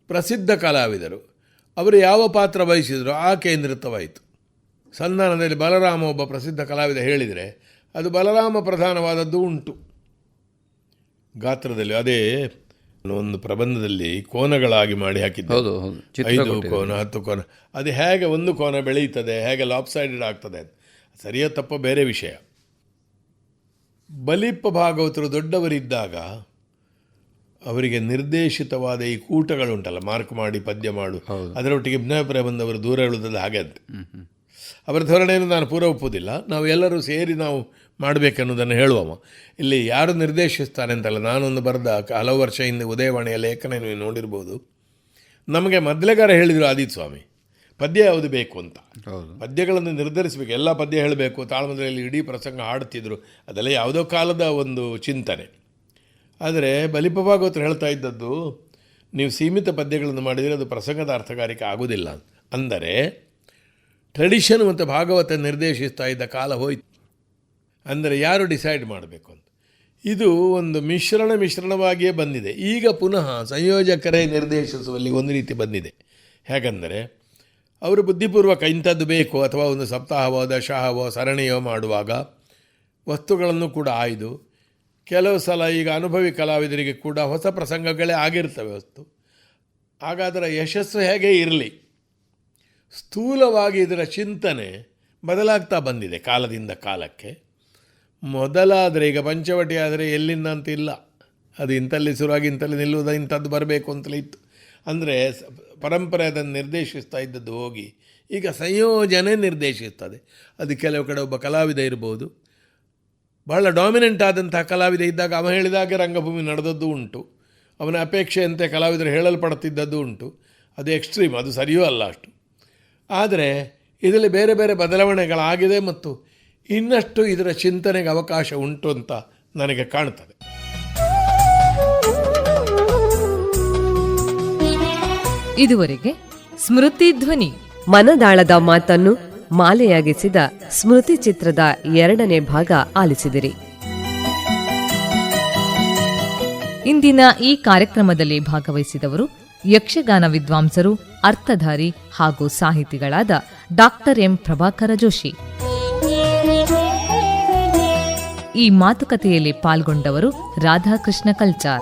ಪ್ರಸಿದ್ಧ ಕಲಾವಿದರು ಅವರು ಯಾವ ಪಾತ್ರ ವಹಿಸಿದ್ರು ಆ ಕೇಂದ್ರಿತವಾಯಿತು. ಸಂಧಾನದಲ್ಲಿ ಬಲರಾಮ ಒಬ್ಬ ಪ್ರಸಿದ್ಧ ಕಲಾವಿದ ಹೇಳಿದರೆ ಅದು ಬಲರಾಮ ಪ್ರಧಾನವಾದದ್ದು ಉಂಟು. ಗಾತ್ರದಲ್ಲಿ ಅದೇ ಒಂದು ಪ್ರಬಂಧದಲ್ಲಿ ಕೋನಗಳಾಗಿ ಮಾಡಿ ಹಾಕಿದ್ದು ಐದು ಕೋನ ಹತ್ತು ಕೋನ. ಅದು ಹೇಗೆ ಒಂದು ಕೋನ ಬೆಳೆಯುತ್ತದೆ ಹೇಗೆ ಲಾಪ್ಸೈಡೆಡ್ ಆಗ್ತದೆ ಸರಿಯೋ ತಪ್ಪೋ ಬೇರೆ ವಿಷಯ. ಬಲಿಪ್ಪ ಭಾಗವತರು ದೊಡ್ಡವರಿದ್ದಾಗ ಅವರಿಗೆ ನಿರ್ದೇಶಿತವಾದ ಈ ಕೂಟಗಳುಂಟಲ್ಲ ಮಾರ್ಕ್ ಮಾಡಿ ಪದ್ಯ ಮಾಡು. ಅದರೊಟ್ಟಿಗೆ ಭಿನ್ನಾಭಿಪ್ರಾಯ ಬಂದವರು ದೂರ ಹೇಳುವುದಲ್ಲ ಹಾಗೆ ಅಂತ ಅವರ ಧೋರಣೆಯನ್ನು ನಾನು ಪೂರ ಒಪ್ಪುವುದಿಲ್ಲ. ನಾವು ಎಲ್ಲರೂ ಸೇರಿ ನಾವು ಮಾಡಬೇಕನ್ನೋದನ್ನು ಹೇಳುವವ. ಇಲ್ಲಿ ಯಾರು ನಿರ್ದೇಶಿಸ್ತಾರೆ ಅಂತಲ್ಲ ನಾನೊಂದು ಬರೆದ ಹಲವು ವರ್ಷ ಹಿಂದೆ ಉದಯವಾಣಿಯ ಲೇಖನ ನೀವು ನೋಡಿರ್ಬೋದು. ನಮಗೆ ಮೊದಲೇಗಾರ ಹೇಳಿದರು ಆದಿತ್ ಸ್ವಾಮಿ ಪದ್ಯ ಯಾವುದು ಬೇಕು ಅಂತ. ಹೌದು. ಪದ್ಯಗಳನ್ನು ನಿರ್ಧರಿಸಬೇಕು. ಎಲ್ಲ ಪದ್ಯ ಹೇಳಬೇಕು. ತಾಳ್ಮದಲ್ಲಿ ಇಡೀ ಪ್ರಸಂಗ ಹಾಡ್ತಿದ್ರು ಅದೆಲ್ಲ ಯಾವುದೋ ಕಾಲದ ಒಂದು ಚಿಂತನೆ. ಆದರೆ ಬಲಿಪ ಭಾಗವತರು ಹೇಳ್ತಾ ಇದ್ದದ್ದು ನೀವು ಸೀಮಿತ ಪದ್ಯಗಳನ್ನು ಮಾಡಿದರೆ ಅದು ಪ್ರಸಂಗದ ಅರ್ಥಗಾರಿಕೆ ಆಗುವುದಿಲ್ಲ. ಅಂದರೆ ಟ್ರೆಡಿಷನ್ ಮತ್ತು ಭಾಗವತ ನಿರ್ದೇಶಿಸ್ತಾ ಇದ್ದ ಕಾಲ ಹೋಯ್ತು. ಅಂದರೆ ಯಾರು ಡಿಸೈಡ್ ಮಾಡಬೇಕು ಅಂತ. ಇದು ಒಂದು ಮಿಶ್ರಣ ಮಿಶ್ರಣವಾಗಿಯೇ ಬಂದಿದೆ. ಈಗ ಪುನಃ ಸಂಯೋಜಕರೇ ನಿರ್ದೇಶಿಸುವಲ್ಲಿ ಒಂದು ರೀತಿ ಬಂದಿದೆ. ಹೇಗೆಂದರೆ ಅವರು ಬುದ್ಧಿಪೂರ್ವಕ ಇಂಥದ್ದು ಬೇಕು ಅಥವಾ ಒಂದು ಸಪ್ತಾಹವೋ, ದಶಾಹವೋ, ಸರಣಿಯೋ ಮಾಡುವಾಗ ವಸ್ತುಗಳನ್ನು ಕೂಡ ಆಯ್ದು, ಕೆಲವು ಸಲ ಈಗ ಅನುಭವಿ ಕಲಾವಿದರಿಗೆ ಕೂಡ ಹೊಸ ಪ್ರಸಂಗಗಳೇ ಆಗಿರ್ತವೆ ವಸ್ತು. ಹಾಗಾದರೆ ಯಶಸ್ಸು ಹೇಗೆ ಇರಲಿ? ಸ್ಥೂಲವಾಗಿ ಇದರ ಚಿಂತನೆ ಬದಲಾಗ್ತಾ ಬಂದಿದೆ ಕಾಲದಿಂದ ಕಾಲಕ್ಕೆ. ಮೊದಲಾದರೆ ಈಗ ಪಂಚವಟಿ ಆದರೆ ಎಲ್ಲಿಂದ ಅಂತ ಇಲ್ಲ. ಅದು ಇಂಥಲ್ಲಿ ಶುರುವಾಗಿ ಇಂಥಲ್ಲಿ ನಿಲ್ಲುವುದ ಇಂಥದ್ದು ಬರಬೇಕು ಅಂತಲೇ ಇತ್ತು. ಅಂದರೆ ಪರಂಪರೆ ಅದನ್ನು ನಿರ್ದೇಶಿಸ್ತಾ ಇದ್ದದ್ದು ಹೋಗಿ. ಈಗ ಸಂಯೋಜನೆ ನಿರ್ದೇಶಿಸ್ತದೆ. ಅದು ಕೆಲವು ಕಡೆ ಒಬ್ಬ ಕಲಾವಿದ ಇರ್ಬೋದು. ಬಹಳ ಡಾಮಿನೆಂಟ್ ಆದಂತಹ ಕಲಾವಿದ ಇದ್ದಾಗ ಅವ ಹೇಳಿದಾಗೆ ರಂಗಭೂಮಿ ನಡೆದದ್ದು ಉಂಟು. ಅವನ ಅಪೇಕ್ಷೆಯಂತೆ ಕಲಾವಿದರು ಹೇಳಲ್ಪಡ್ತಿದ್ದದ್ದು ಉಂಟು. ಅದು ಎಕ್ಸ್ಟ್ರೀಮ್ ಅದು ಸರಿಯೂ ಅಲ್ಲ ಅಷ್ಟು. ಆದರೆ ಇದರಲ್ಲಿ ಬೇರೆ ಬೇರೆ ಬದಲಾವಣೆಗಳಾಗಿದೆ ಮತ್ತು ಇನ್ನಷ್ಟು ಇದರ ಚಿಂತನೆಗೆ ಅವಕಾಶ ಉಂಟು ಅಂತ ನನಗೆ ಕಾಣ್ತದೆ. ಇದುವರೆಗೆ ಸ್ಮೃತಿ ಧ್ವನಿ. ಮನದಾಳದ ಮಾತನ್ನು ಮಾಲೆಯಾಗಿಸಿದ ಸ್ಮೃತಿ ಚಿತ್ರದ ಎರಡನೇ ಭಾಗ ಆಲಿಸಿದಿರಿ. ಇಂದಿನ ಈ ಕಾರ್ಯಕ್ರಮದಲ್ಲಿ ಭಾಗವಹಿಸಿದವರು ಯಕ್ಷಗಾನ ವಿದ್ವಾಂಸರು ಅರ್ಥಧಾರಿ ಹಾಗೂ ಸಾಹಿತಿಗಳಾದ ಡಾಕ್ಟರ್ ಎಂ ಪ್ರಭಾಕರ ಜೋಶಿ. ಈ ಮಾತುಕತೆಯಲ್ಲಿ ಪಾಲ್ಗೊಂಡವರು ರಾಧಾಕೃಷ್ಣ ಕಲ್ಚಾರ್.